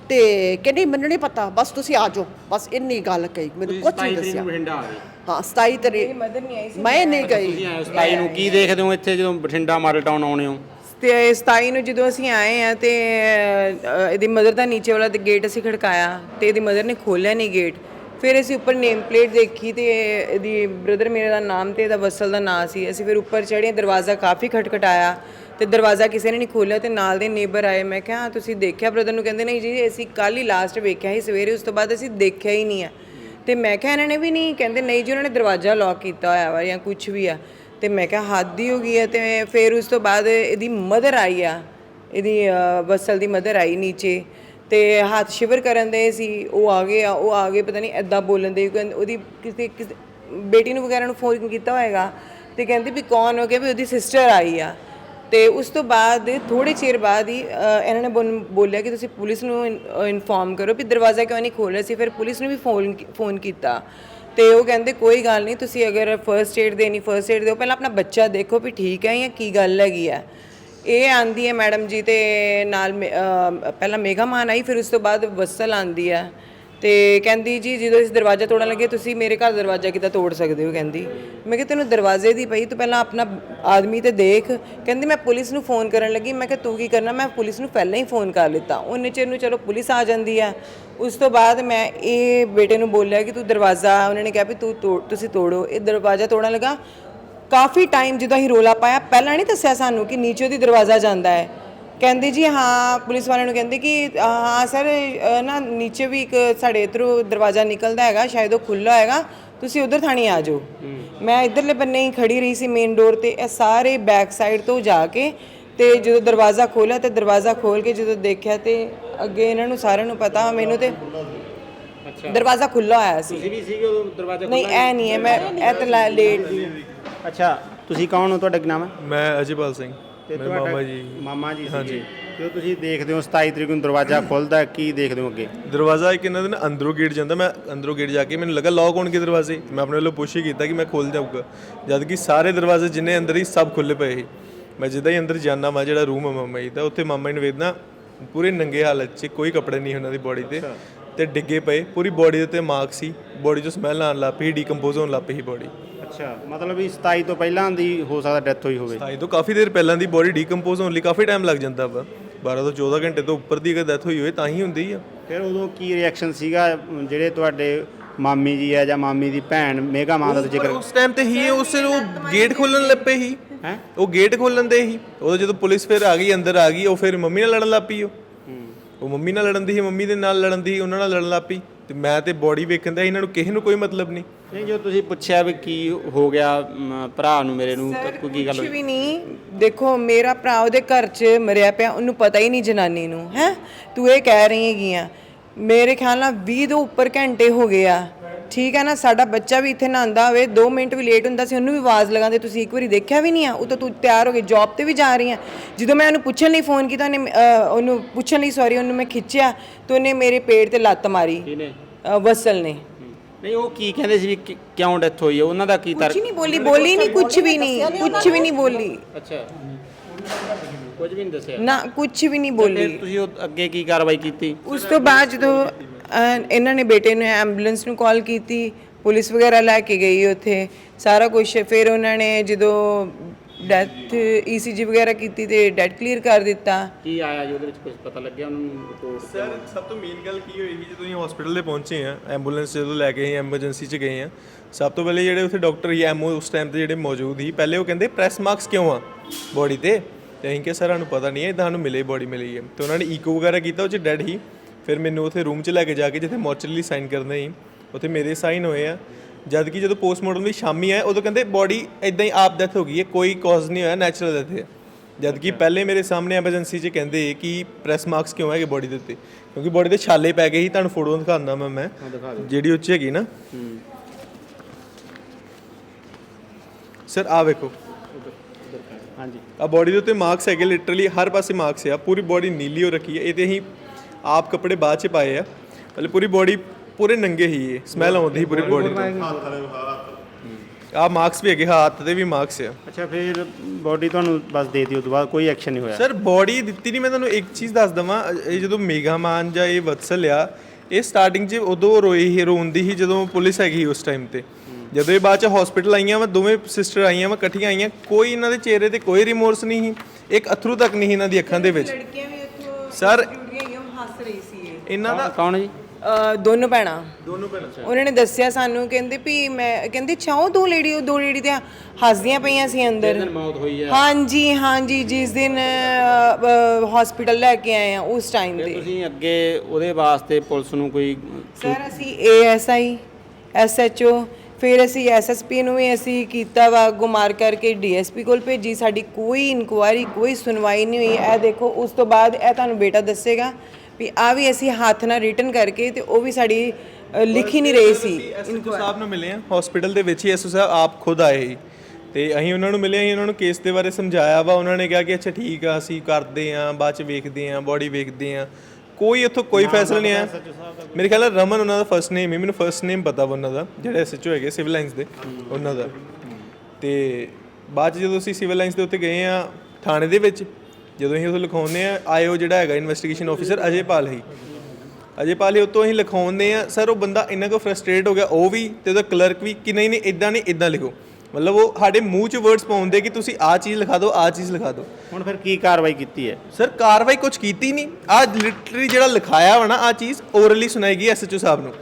ਤੇ ਕਹਿੰਦੀ ਮੈਨੂੰ ਨਹੀਂ ਪਤਾ ਬਸ ਤੁਸੀਂ ਆ ਜਾਓ ਬਸ ਇੰਨੀ ਗੱਲ ਕਹੀ ਮੈਨੂੰ ਕੁਝ ਨਹੀਂ 27 ਤਰੀਕ ਦੱਸਿਆ। ਬਠਿੰਡਾ ਆ ਗਏ। ਹਾਂ 27 ਤਰੀਕ ਮਦਰ ਨਹੀਂ ਆਈ ਸੀ। ਮੈਂ ਨਹੀਂ ਗਈ। ਤੁਸੀਂ ਆਏ ਹੋ 27 ਨੂੰ ਕੀ ਦੇਖਦੇ ਹੋ ਇੱਥੇ ਜਦੋਂ ਬਠਿੰਡਾ ਮਾਡਲ ਟਾਊਨ ਆਉਣੇ ਹੋ? ਤੇ 27 ਨੂੰ ਜਦੋਂ ਅਸੀਂ ਆਏ ਆ ਤੇ ਇਹਦੀ ਮਦਰ ਦਾ ਨੀਚੇ ਵਾਲਾ ਤੇ ਗੇਟ ਅਸੀਂ ਖੜਕਾਇਆ ਤੇ ਇਹਦੀ ਮਦਰ ਨੇ ਖੋਲਿਆ ਨਹੀਂ ਗੇਟ ਫਿਰ ਅਸੀਂ ਉੱਪਰ ਨੇਮ ਪਲੇਟ ਦੇਖੀ ਤੇ ਇਹਦੀ ਬ੍ਰਦਰ ਮੇਰੇ ਦਾ ਨਾਮ ਤੇ ਇਹਦਾ ਵਸਲ ਦਾ ਨਾਂ ਸੀ। ਅਸੀਂ ਫਿਰ ਉੱਪਰ ਚੜ੍ਹੇ ਦਰਵਾਜ਼ਾ ਕਾਫੀ ਖਟਖਟਾਇਆ ਤੇ ਦਰਵਾਜ਼ਾ ਕਿਸੇ ਨੇ ਨਹੀਂ ਖੋਲਿਆ ਤੇ ਨਾਲ ਦੇ ਨੇਬਰ ਆਏ। ਮੈਂ ਕਿਹਾ "ਹਾਂ, ਤੁਸੀਂ ਦੇਖਿਆ? ਬ੍ਰਦਰ ਨੂੰ ਕਹਿੰਦੇ ਨਹੀਂ ਜੀ ਅਸੀਂ ਕੱਲ ਹੀ ਲਾਸਟ ਵੇਖਿਆ ਸੀ ਸਵੇਰੇ ਉਸ ਤੋਂ ਬਾਅਦ ਅਸੀਂ ਦੇਖਿਆ ਹੀ ਨਹੀਂ ਆ। ਤੇ ਮੈਂ ਕਿਹਾ ਇਹਨਾਂ ਨੇ ਵੀ ਨਹੀਂ? ਕਹਿੰਦੇ ਨਹੀਂ ਜੀ ਉਹਨਾਂ ਨੇ ਦਰਵਾਜ਼ਾ ਲੌਕ ਕੀਤਾ ਹੋਇਆ ਵਾ ਜਾਂ ਕੁਝ ਵੀ ਆ। ਤੇ ਮੈਂ ਕਿਹਾ ਹੱਦ ਹੀ ਹੋ ਗਈ ਹੈ ਤੇ ਫਿਰ ਉਸ ਤੋਂ ਬਾਅਦ ਇਹਦੀ ਮਦਰ ਆਈ ਆ ਇਹਦੀ ਅਹ, ਵਸਲ ਦੀ ਮਦਰ ਆਈ ਨੀਚੇ। ਤੇ ਹੱਥ ਸ਼ਿਵਰ ਕਰਨ ਦੇ ਸੀ, ਉਹ ਆ ਗਏ ਆ, ਉਹ ਆ ਗਏ, ਪਤਾ ਨਹੀਂ ਐਦਾਂ ਬੋਲਣ ਦੇ ਕਹਿੰਦੇ ਉਹਦੀ ਕਿਸੇ ਕਿਸੇ ਬੇਟੀ ਨੂੰ ਵਗੈਰਾ ਨੂੰ ਫੋਨ ਕੀਤਾ ਹੋਏਗਾ ਤੇ ਕਹਿੰਦੀ ਵੀ ਕੌਣ ਹੋ ਗਿਆ, ਵੀ ਉਹਦੀ ਸਿਸਟਰ ਆਈ ਆ। ਤੇ ਉਸ ਤੋਂ ਬਾਅਦ ਥੋੜੇ ਚਿਰ ਬਾਅਦ ਹੀ ਇਹਨਾਂ ਨੇ ਬੋਲ- ਬੋਲਿਆ ਕਿ ਤੁਸੀਂ ਪੁਲਿਸ ਨੂੰ ਇਨਫੋਰਮ ਕਰੋ ਵੀ ਦਰਵਾਜ਼ਾ ਕਿਉਂ ਨਹੀਂ ਖੋਲ ਰਿਹਾ ਸੀ, ਫਿਰ ਪੁਲਿਸ ਨੂੰ ਵੀ ਫੋਨ ਫੋਨ ਕੀਤਾ। ਤੇ ਉਹ ਕਹਿੰਦੇ, ਕੋਈ ਗੱਲ ਨਹੀਂ, ਤੁਸੀਂ ਅਗਰ ਫਰਸਟ ਏਡ ਦੇਣੀ ਫਰਸਟ ਏਡ ਦਿਓ, ਪਹਿਲਾਂ ਆਪਣਾ ਬੱਚਾ ਦੇਖੋ ਵੀ ਠੀਕ ਹੈ ਜਾਂ ਕੀ ਗੱਲ ਹੈਗੀ ਆ। ਇਹ ਆਂਦੀ ਹੈ ਮੈਡਮ ਜੀ ਤੇ ਨਾਲ ਮੇ- ਅ, ਪਹਿਲਾਂ ਮੇਗਾ ਮਾਨ ਆਈ ਫਿਰ ਉਸ ਤੋਂ ਬਾਅਦ ਵਸਲ ਆਂਦੀ ਆ ਤੇ ਕਹਿੰਦੀ ਜੀ ਜਦੋਂ ਇਸ ਦਰਵਾਜ਼ਾ ਤੋੜਨ ਲੱਗੇ ਤੁਸੀਂ ਮੇਰੇ ਘਰ ਦਰਵਾਜ਼ਾ ਕਿੱਦਾਂ ਤੋੜ ਸਕਦੇ ਹੋ? ਕਹਿੰਦੀ। ਮੈਂ ਕਿਹਾ ਤੈਨੂੰ ਦਰਵਾਜ਼ੇ ਦੀ ਪਈ ਤੂੰ ਪਹਿਲਾਂ ਆਪਣਾ ਆਦਮੀ ਤੇ ਦੇਖ। ਕਹਿੰਦੀ ਮੈਂ ਪੁਲਿਸ ਨੂੰ ਫੋਨ ਕਰਨ ਲੱਗੀ। ਮੈਂ ਕਿਹਾ ਤੂੰ ਕੀ ਕਰਨਾ? ਮੈਂ ਪੁਲਿਸ ਨੂੰ ਪਹਿਲਾਂ ਹੀ ਫੋਨ ਕਰ ਲਿੱਤਾ। ਉਹਨੇ ਚਿਰ ਨੂੰ ਚਲੋ ਪੁਲਿਸ ਆ ਜਾਂਦੀ ਆ ਉਸ ਤੋਂ ਬਾਅਦ ਮੈਂ ਇਹ ਬੇਟੇ ਨੂੰ ਬੋਲਿਆ ਕਿ ਤੂੰ ਦਰਵਾਜ਼ਾ ਉਹਨਾਂ ਨੇ ਕਿਹਾ ਵੀ ਤੂੰ ਤੋੜ ਤੁਸੀਂ ਤੋੜੋ। ਇਹ ਦਰਵਾਜ਼ਾ ਤੋੜਨ ਲੱਗਾ। ਕਾਫੀ ਟਾਈਮ ਜਦੋਂ ਅਸੀਂ ਰੋਲਾ ਪਾਇਆ ਪਹਿਲਾਂ ਨਹੀਂ ਦੱਸਿਆ ਸਾਨੂੰ ਕਿ ਨੀਚੇ ਦੀ ਦਰਵਾਜ਼ਾ ਜਾਂਦਾ ਹੈ। ਕਹਿੰਦੀ ਜੀ ਹਾਂ ਪੁਲਿਸ ਵਾਲਿਆਂ ਨੂੰ ਕਹਿੰਦੇ ਕਿ ਹਾਂ ਸਰ ਅ, ਨਾ ਨੀਚੇ ਵੀ ਇੱਕ ਸਾਡੇ ਇਧਰੋਂ ਦਰਵਾਜ਼ਾ ਨਿਕਲਦਾ ਹੈਗਾ ਸ਼ਾਇਦ ਉਹ ਖੁੱਲਾ ਹੈਗਾ ਤੁਸੀਂ ਉਧਰ ਥਾਣੀ ਆ ਜਾਓ। ਮੈਂ ਇਧਰਲੇ ਬੰਨੇ ਹੀ ਖੜੀ ਰਹੀ ਸੀ ਮੇਨ ਡੋਰ ਤੇ ਇਹ ਸਾਰੇ ਬੈਕ ਸਾਈਡ ਤੋਂ ਜਾ ਕੇ ਤੇ ਜਦੋਂ ਦਰਵਾਜ਼ਾ ਖੋਲ੍ਹਿਆ ਤੇ ਦਰਵਾਜ਼ਾ ਖੋਲ ਕੇ ਜਦੋਂ ਦੇਖਿਆ ਤੇ ਅੱਗੇ ਇਹਨਾਂ ਨੂੰ ਸਾਰਿਆਂ ਨੂੰ ਪਤਾ ਮੈਨੂੰ ਤੇ ਦਰਵਾਜ਼ਾ ਖੁੱਲਾ ਹੋਇਆ ਸੀ। ਤੁਸੀਂ ਵੀ ਸੀਗੇ ਉਦੋਂ ਦਰਵਾਜ਼ਾ ਨਹੀਂ ਐ ਨਹੀਂ ਹੈ ਮੈਂ ਇਹ ਤਾਂ ਲੇਟ ਦੀ ਅੱਛਾ ਤੁਸੀਂ ਕੌਣ ਹੋ? ਤੁਹਾਡਾ ਕੀ ਨਾਮ ਹੈ? ਮੈਂ ਅਜੀਪਾਲ ਸਿੰਘ। ਤੇ ਮੇਰੇ ਤੁਹਾਡਾ ਮਾਮਾ ਜੀ। ਮਾਮਾ ਜੀ। ਸੀਗੇ। ਜਦੋਂ ਤੁਸੀਂ ਦੇਖਦੇ ਹੋ 27 ਤਰੀਕ ਨੂੰ ਦਰਵਾਜ਼ਾ ਖੁੱਲਦਾ ਹੈ, ਕੀ ਦੇਖਦੇ ਹੋ ਅੱਗੇ? ਦਰਵਾਜ਼ਾ ਇੱਕ ਇਹਨਾਂ ਦੇ ਨਾ ਅੰਦਰੋਂ ਗੇਟ ਜਾਂਦਾ। ਮੈਂ ਅੰਦਰੋਂ ਗੇਟ ਜਾ ਕੇ ਮੈਨੂੰ ਲੱਗਾ ਲੌਕ ਹੋਣਗੇ ਦਰਵਾਜ਼ੇ। ਮੈਂ ਆਪਣੇ ਵੱਲੋਂ ਪੁੱਛ ਹੀ ਕੀਤਾ ਕਿ ਮੈਂ ਖੋਲ ਜਾਊਗਾ। ਜਦ ਕਿ ਸਾਰੇ ਦਰਵਾਜ਼ੇ ਜਿੰਨੇ ਅੰਦਰ ਹੀ ਸਭ ਖੁੱਲੇ ਪਏ ਸੀ। ਮੈਂ ਜਿੱਦਾਂ ਹੀ ਅੰਦਰ ਜਾਣਾ ਮੈਂ ਜਿਹੜਾ ਰੂਮ ਹੈ ਮਾਮਾ ਜੀ ਦਾ ਉੱਥੇ ਮਾਮਾ ਜੀ ਨੂੰ ਵੇਖਦਾ ਪੂਰੇ ਨੰਗੇ ਹਾਲਤ 'ਚ ਕੋਈ ਕੱਪੜੇ ਨਹੀਂ ਉਹਨਾਂ ਦੀ ਬੋਡੀ ਤੇ। ਤੇ ਡਿੱਗੇ ਪਏ। ਪੂਰੀ ਬੋਡੀ ਦੇ ਉੱਤੇ ਮਾਰਕ ਸੀ। ਬੋਡੀ 'ਚੋਂ ਸਮੈਲ ਆਉਣ ਲੱਗ ਪਈ ਡੀਕੰਪੋਜ਼ ਹੋਣ ਲੱਗ ਪਈ ਬੋਡੀ ਅੱਛਾ ਮਤਲਬ ਵੀ 27 ਤੋਂ ਪਹਿਲਾਂ ਦੀ ਹੋ ਸਕਦਾ ਡੈਥ ਹੋਈ ਹੋਵੇ। ਸਾਈ ਤੋਂ ਕਾਫੀ ਦੇਰ ਪਹਿਲਾਂ ਦੀ ਬੋਡੀ ਡੀਕੰਪੋਜ਼ ਹੋਣ ਲਈ ਕਾਫੀ ਟਾਈਮ ਲੱਗ ਜਾਂਦਾ ਵਾ। 12 ਤੋਂ 14 ਘੰਟੇ ਤੋਂ ਉੱਪਰ ਦੀ ਅਗਰ ਡੈਥ ਹੋਈ ਹੋਵੇ ਤਾਂ ਹੀ ਹੁੰਦੀ ਆ। ਫਿਰ ਉਦੋਂ ਕੀ ਰਿਐਕਸ਼ਨ ਸੀਗਾ? ਜਿਹੜੇ ਤੁਹਾਡੇ ਮਾਮੀ ਜੀ ਹੈ ਜਾਂ ਮਾਮੀ ਦੀ ਭੈਣ ਮੇਗਾ ਮਾਂ ਦਾ ਜ਼ਿਕਰ ਉਸ ਟਾਈਮ ਤੇ ਹੀ ਉਸ ਉਹ ਗੇਟ ਖੋਲਣ ਲੱਪੇ ਹੀ ਹੈਂ? ਉਹ ਗੇਟ ਖੋਲਣ ਦੇ ਹੀ ਉਦੋਂ ਜਦੋਂ ਪੁਲਿਸ ਫਿਰ ਆ ਗਈ ਅੰਦਰ ਆ ਗਈ ਉਹ ਫਿਰ ਮੰਮੀ ਨਾਲ ਲੜਨ ਲੱਗ ਪਈ ਉਹ। ਉਹ ਮੰਮੀ ਨਾਲ ਲੜਨ ਦੀ ਸੀ ਮੰਮੀ ਦੇ ਨਾਲ ਲੜਨ ਦੀ ਸੀ ਉਹਨਾਂ ਨਾਲ ਲੜਨ ਲੱਗ ਪਈ। ਤੇ ਮੈਂ ਤੇ ਬੋਡੀ ਵੇਖਣ ਦਾ ਇਹਨਾਂ ਨੂੰ ਕਿਸੇ ਨੂੰ ਕੋਈ ਮਤਲਬ ਨਹੀਂ। ਨਹੀਂ ਜੋ ਤੁਸੀਂ ਪੁੱਛਿਆ ਵੀ ਕੀ ਹੋ ਗਿਆ ਭਰਾ ਨੂੰ ਮੇਰੇ ਨੂੰ ਕੋਈ ਕੀ ਗੱਲ ਕੁਝ ਹੋਈ? ਵੀ ਨਹੀਂ। ਦੇਖੋ ਮੇਰਾ ਭਰਾ ਉਹਦੇ ਘਰ 'ਚ ਮਰਿਆ ਪਿਆ ਉਹਨੂੰ ਪਤਾ ਹੀ ਨਹੀਂ ਜਨਾਨੀ ਨੂੰ ਹੈ? ਤੂੰ ਇਹ ਕਹਿ ਰਹੀ ਹੈਗੀ ਆ। ਮੇਰੇ ਖਿਆਲ ਨਾਲ 20 ਤੋਂ ਉੱਪਰ ਘੰਟੇ ਹੋ ਗਏ ਆ। ਠੀਕ ਹੈ ਨਾ ਸਾਡਾ ਬੱਚਾ ਵੀ ਇੱਥੇ ਨਹਾਉਂਦਾ ਹੋਵੇ 2 ਮਿੰਟ ਵੀ ਲੇਟ ਹੁੰਦਾ ਸੀ ਉਹਨੂੰ ਵੀ ਆਵਾਜ਼ ਲਗਾਉਂਦੇ ਤੁਸੀਂ ਇੱਕ ਵਾਰੀ ਦੇਖਿਆ ਵੀ ਨਹੀਂ ਆ? ਉਹ ਤਾਂ ਤੂੰ ਤਿਆਰ ਹੋ ਕੇ ਜੌਬ ਤੇ ਵੀ ਜਾ ਰਹੀ ਆ। ਜਦੋਂ ਮੈਂ ਉਹਨੂੰ ਪੁੱਛਣ ਲਈ ਫੋਨ ਕੀਤਾ ਉਹਨੇ ਉਹਨੂੰ ਪੁੱਛਣ ਲਈ ਸੌਰੀ ਉਹਨੂੰ ਮੈਂ ਖਿੱਚਿਆ ਤੇ ਉਹਨੇ ਮੇਰੇ ਪੇਟ ਤੇ ਲੱਤ ਮਾਰੀ। ਕਿਹਨੇ? ਵਸਲ ਨੇ। ਨਹੀਂ ਉਹ ਕੀ ਕਹਿੰਦੇ ਸੀ ਵੀ ਕਿ- ਕਿਉਂ ਡੈਥ ਹੋਈ ਹੈ ਉਹਨਾਂ ਦਾ ਕੀ ਕੁਝ ਤਰਕ ਨਹੀਂ ਬੋਲੀ ਬੋਲੀ ਨਹੀਂ ਕੁਝ ਵੀ ਨਹੀਂ ਕੁਝ ਵੀ ਨਹੀਂ ਬੋਲੀ। ਅੱਛਾ। ਕੁਝ ਵੀ ਨਹੀਂ ਦੱਸਿਆ। ਨਾ ਕੁਝ ਵੀ ਨਹੀਂ ਬੋਲੀ ਫਿਰ ਤੁਸੀਂ ਉਹ ਅੱਗੇ ਕੀ ਕਾਰਵਾਈ ਕੀਤੀ? ਉਸ ਤੋਂ ਬਾਅਦ ਜਦੋਂ ਅਹ, ਇਹਨਾਂ ਨੇ ਬੇਟੇ ਨੇ ਐਂਬੂਲੈਂਸ ਨੂੰ ਕਾਲ ਕੀਤੀ ਪੁਲਿਸ ਵਗੈਰਾ ਲੈ ਕੇ ਗਈ ਉੱਥੇ। ਸਾਰਾ ਕੁਝ ਫਿਰ ਉਹਨਾਂ ਨੇ ਜਦੋਂ ਡੈਥ ਈਸੀਜੀ ਵਗੈਰਾ ਕੀਤੀ ਤੇ ਡੈਡ ਕਲੀਅਰ ਕਰ ਦਿੱਤਾ। ਕੀ ਆਇਆ ਜੀ? ਉਹਦੇ ਵਿੱਚ ਕੁਝ ਪਤਾ ਲੱਗਿਆ ਉਹਨਾਂ ਨੂੰ ਰਿਪੋਰਟ ਸਰ ਸਭ ਤੋਂ ਮੇਨ ਗੱਲ ਕੀ ਹੋਈ ਸੀ ਜਦੋਂ ਅਸੀਂ ਹਸਪੀਟਲ ਦੇ ਪਹੁੰਚੇ ਆ ਐਂਬੂਲੈਂਸ ਜਦੋਂ ਲੈ ਕੇ ਅਸੀਂ ਐਮਰਜੈਂਸੀ 'ਚ ਗਏ ਆ ਸਭ ਤੋਂ ਪਹਿਲੇ ਜਿਹੜੇ ਉੱਥੇ ਡਾਕਟਰ ਹੀ ਐਮਓ ਉਸ ਟਾਈਮ ਤੇ ਜਿਹੜੇ ਮੌਜੂਦ ਸੀ ਪਹਿਲੇ ਉਹ ਕਹਿੰਦੇ ਪ੍ਰੈਸ ਮਾਰਕਸ ਕਿਉਂ ਆ ਬੋਡੀ ਤੇ? ਤੇ ਅਸੀਂ ਕਿਹਾ ਸਰ ਸਾਨੂੰ ਪਤਾ ਨਹੀਂ ਹੈ ਇਦਾਂ ਸਾਨੂੰ ਮਿਲੇ ਬੋਡੀ ਮਿਲੀ ਹੈ। ਤੇ ਉਹਨਾਂ ਨੇ ਈਕੋ ਵਗੈਰਾ ਕੀਤਾ ਉਹ 'ਚ ਡੈਡ ਹੀ ਫਿਰ ਮੈਨੂੰ ਉੱਥੇ ਰੂਮ 'ਚ ਲੈ ਕੇ ਜਾ ਕੇ ਜਿੱਥੇ ਮੋਰਚਰੀ ਸਾਈਨ ਕਰਨੇ ਸੀ ਉੱਥੇ ਮੇਰੇ ਸਾਈਨ ਹੋਏ ਆ। ਜਦ ਕਿ ਜਦੋਂ ਪੋਸਟਮਾਰਟਮ ਵੀ ਸ਼ਾਮੀ ਆਇਆ ਉਦੋਂ ਕਹਿੰਦੇ ਬੋਡੀ ਇਦਾਂ ਹੀ ਆਪ ਡੈਥ ਹੋ ਗਈ ਹੈ ਕੋਈ ਕਾਜ਼ ਨਹੀਂ ਹੋਇਆ ਨੈਚੁਰਲ ਡੈਥ ਹੈ। ਜਦ ਕਿ ਪਹਿਲੇ ਮੇਰੇ ਸਾਹਮਣੇ ਐਮਰਜੈਂਸੀ 'ਚ ਕਹਿੰਦੇ ਕਿ ਪ੍ਰੈਸ ਮਾਰਕਸ ਕਿਉਂ ਹੈਗੇ ਬੋਡੀ ਦੇ ਉੱਤੇ? ਕਿਉਂਕਿ ਬੋਡੀ ਦੇ ਛਾਲੇ ਪੈ ਗਏ ਸੀ ਤੁਹਾਨੂੰ ਫੋਟੋ ਦਿਖਾਉਂਦਾ ਮੈਂ ਮੈਂ ਜਿਹੜੀ ਉੱਚ ਹੈਗੀ ਨਾ। ਸਰ ਆ ਵੇਖੋ। ਹਾਂਜੀ। ਆ ਬੋਡੀ ਦੇ ਉੱਤੇ ਮਾਰਕਸ ਹੈਗੇ ਲਿਟਰਲੀ ਹਰ ਪਾਸੇ ਮਾਰਕਸ ਆ ਪੂਰੀ ਬੋਡੀ ਨੀਲੀ ਹੋ ਰੱਖੀ ਹੈ ਇਹ ਤੇ ਅਸੀਂ ਆਪ ਕੱਪੜੇ ਬਾਅਦ ਚ ਪਾਏ ਆ। ਪਹਿਲੇ ਪੂਰੀ ਬੋਡੀ ਪੂਰੇ ਨੰਗੇ ਹੀ ਇਹ ਸਮੈਲ ਆਉਂਦੀ ਸੀ ਪੂਰੀ ਬੋਡੀ ਤੋਂ। ਆ ਮਾਰਕਸ ਵੀ ਹੈਗੇ ਹੱਥ ਤੇ ਵੀ ਮਾਰਕਸ ਆ। ਅੱਛਾ ਫਿਰ ਬੋਡੀ ਤੁਹਾਨੂੰ ਬਸ ਦੇ ਦਿੱਤੀ ਉਸ ਤੋਂ ਬਾਅਦ ਕੋਈ ਐਕਸ਼ਨ ਨਹੀਂ ਹੋਇਆ? ਸਰ ਬੋਡੀ ਦਿੱਤੀ ਨਹੀਂ ਮੈਂ ਤੁਹਾਨੂੰ ਇੱਕ ਚੀਜ਼ ਦੱਸ ਦਵਾਂ। ਇਹ ਜਦੋਂ ਮੇਗਾਮਾਨ ਜਾਂ ਇਹ ਵਤਸਲ ਆ ਇਹ ਸਟਾਰਟਿੰਗ 'ਚ ਉਦੋਂ ਰੋਈ ਹੀ ਰੋਂਦੀ ਸੀ ਜਦੋਂ ਪੁਲਿਸ ਹੈਗੀ ਸੀ ਉਸ ਟਾਈਮ ਤੇ। ਜਦੋਂ ਇਹ ਬਾਅਦ 'ਚ ਹਸਪੀਟਲ ਆਈਆਂ ਵਾ ਦੋਵੇਂ ਸਿਸਟਰ ਆਈਆਂ ਵਾ ਇਕੱਠੀਆਂ ਆਈਆਂ ਕੋਈ ਇਹਨਾਂ ਦੇ ਚਿਹਰੇ ਤੇ ਕੋਈ ਰਿਮੋਰਸ ਨਹੀਂ ਸੀ। ਇੱਕ ਅਥਰੂ ਤੱਕ ਨਹੀਂ ਸੀ ਇਹਨਾਂ ਦੀ ਅੱਖਾਂ ਦੇ ਵਿੱਚ। ਲੜਕੀਆਂ ਵੀ ਉੱਥੋਂ ਸਰ ਹੱਸ ਰਹੀ ਸੀ ਇਹ। ਇਹਨਾਂ ਦਾ ਕੌਣ ਜੀ? ਦੋਨੋਂ ਭੈਣਾਂ। ਦੋਨੋਂ ਭੈਣਾਂ ਉਹਨਾਂ ਨੇ ਦੱਸਿਆ ਸਾਨੂੰ ਕਹਿੰਦੇ ਵੀ ਮੈਂ ਕਹਿੰਦੇ ਚਾਹੋ ਦੋ ਲੇਡੀ ਉਹ ਦੋ ਲੇਡੀ ਤੇ ਹੱਸਦੀਆਂ ਪਈਆਂ ਸੀ ਅੰਦਰ। ਮੌਤ ਹੋਈ ਹੈ। ਹਾਂਜੀ ਹਾਂਜੀ ਜਿਸ ਦਿਨ ਹਸਪੀਟਲ ਲੈ ਕੇ ਆਏ ਆ ਉਸ ਟਾਈਮ ਤੇ। ਤੁਸੀਂ ਅੱਗੇ ਉਹਦੇ ਵਾਸਤੇ ਪੁਲਿਸ ਨੂੰ ਕੋਈ ਸਰ ਅਸੀਂ ਏਐਸਆਈ ਐਸਐਚਓ ਫਿਰ ਅਸੀਂ ਐਸਐਸਪੀ ਨੂੰ ਵੀ ਅਸੀਂ ਕੀਤਾ ਵਾ ਗੁਮਾਰ ਕਰਕੇ ਡੀਐਸਪੀ ਕੋਲ ਭੇਜੀ। ਸਾਡੀ ਕੋਈ ਇਨਕੁਆਇਰੀ ਕੋਈ ਸੁਣਵਾਈ ਨਹੀਂ ਹੋਈ। ਇਹ ਦੇਖੋ ਉਸ ਤੋਂ ਬਾਅਦ ਇਹ ਤੁਹਾਨੂੰ ਬੇਟਾ ਦੱਸੇਗਾ। ਵੀ ਆ ਵੀ ਅਸੀਂ ਹੱਥ ਨਾਲ ਰਿਟਨ ਕਰਕੇ ਤੇ ਉਹ ਵੀ ਸਾਡੀ ਅ, ਲਿਖ ਹੀ ਨਹੀਂ ਰਹੀ ਸੀ। ਐਸਐਚਓ ਸਾਹਿਬ ਨੂੰ ਮਿਲੇ ਆ ਹਸਪੀਟਲ ਦੇ ਵਿੱਚ ਹੀ ਐਸਓ ਸਾਹਿਬ ਆਪ ਖੁਦ ਆਏ ਸੀ। ਤੇ ਅਸੀਂ ਉਹਨਾਂ ਨੂੰ ਮਿਲੇ ਅਸੀਂ ਉਹਨਾਂ ਨੂੰ ਕੇਸ ਦੇ ਬਾਰੇ ਸਮਝਾਇਆ ਵਾ। ਉਹਨਾਂ ਨੇ ਕਿਹਾ ਕਿ ਅੱਛਾ ਠੀਕ ਆ ਅਸੀਂ ਕਰਦੇ ਆ ਬਾਅਦ ਚ ਵੇਖਦੇ ਆ ਬੋਡੀ ਵੇਖਦੇ ਆ ਕੋਈ ਇੱਥੋਂ ਕੋਈ ਫੈਸਲਾ ਨਹੀਂ ਆਇਆ। ਮੇਰੇ ਖਿਆਲ ਨਾਲ ਰਮਨ ਉਹਨਾਂ ਦਾ ਫਰਸਟ ਨੇਮ ਹੈ ਮੈਨੂੰ ਫਰਸਟ ਨੇਮ ਪਤਾ ਵਾ ਉਹਨਾਂ ਦਾ ਜਿਹੜੇ ਐਸਐਚਓ ਹੈਗੇ ਸਿਵਲ ਲਾਈਨਸ ਦੇ ਉਹਨਾਂ ਦਾ। ਤੇ ਬਾਅਦ ਚ ਜਦੋਂ ਅਸੀਂ ਸਿਵਲ ਲਾਈਨਸ ਦੇ ਉੱਤੇ ਗਏ ਆ ਥਾਣੇ ਦੇ ਵਿੱਚ ਜਦੋਂ ਅਸੀਂ ਉਹ ਲਿਖਾਉਂਦੇ ਆ ਆਇਓ ਜਿਹੜਾ ਹੈਗਾ ਇਨਵੈਸਟੀਗੇਸ਼ਨ ਆਫੀਸਰ ਅਜੇ ਪਾਲ ਹੀ। ਅਜੇ ਪਾਲੇ ਉਤੋਂ ਅਸੀਂ ਲਿਖਾਉਂਦੇ ਆ ਸਰ ਉਹ ਬੰਦਾ ਇੰਨਾ ਕੁ ਫਰਸਟ੍ਰੇਟ ਹੋ ਗਿਆ ਉਹ ਵੀ ਤੇ ਉਹਦਾ ਕਲਰਕ ਵੀ ਕਿ ਨਹੀਂ ਨਹੀਂ ਇਦਾਂ ਨਹੀਂ ਇਦਾਂ ਲਿਖੋ। ਮਤਲਬ ਉਹ ਸਾਡੇ ਮੂੰਹ 'ਚ ਵਰਡਸ ਪਾਉਂਦੇ ਕਿ ਤੁਸੀਂ ਆਹ ਚੀਜ਼ ਲਿਖਾ ਦਿਓ ਆਹ ਚੀਜ਼ ਲਿਖਾ ਦਿਓ। ਹੁਣ ਫਿਰ ਕੀ ਕਾਰਵਾਈ ਕੀਤੀ ਹੈ? ਸਰ ਕਾਰਵਾਈ ਕੁਝ ਕੀਤੀ ਨਹੀਂ। ਆਹ ਲਿਟਰਲੀ ਜਿਹੜਾ ਲਿਖਾਇਆ ਨਾ ਆਹ ਚੀਜ਼ ਓਰਲੀ ਸੁਣਾਈ ਗਈ ਐਸਐਚਓ ਸਾਹਿਬ ਨੂੰ।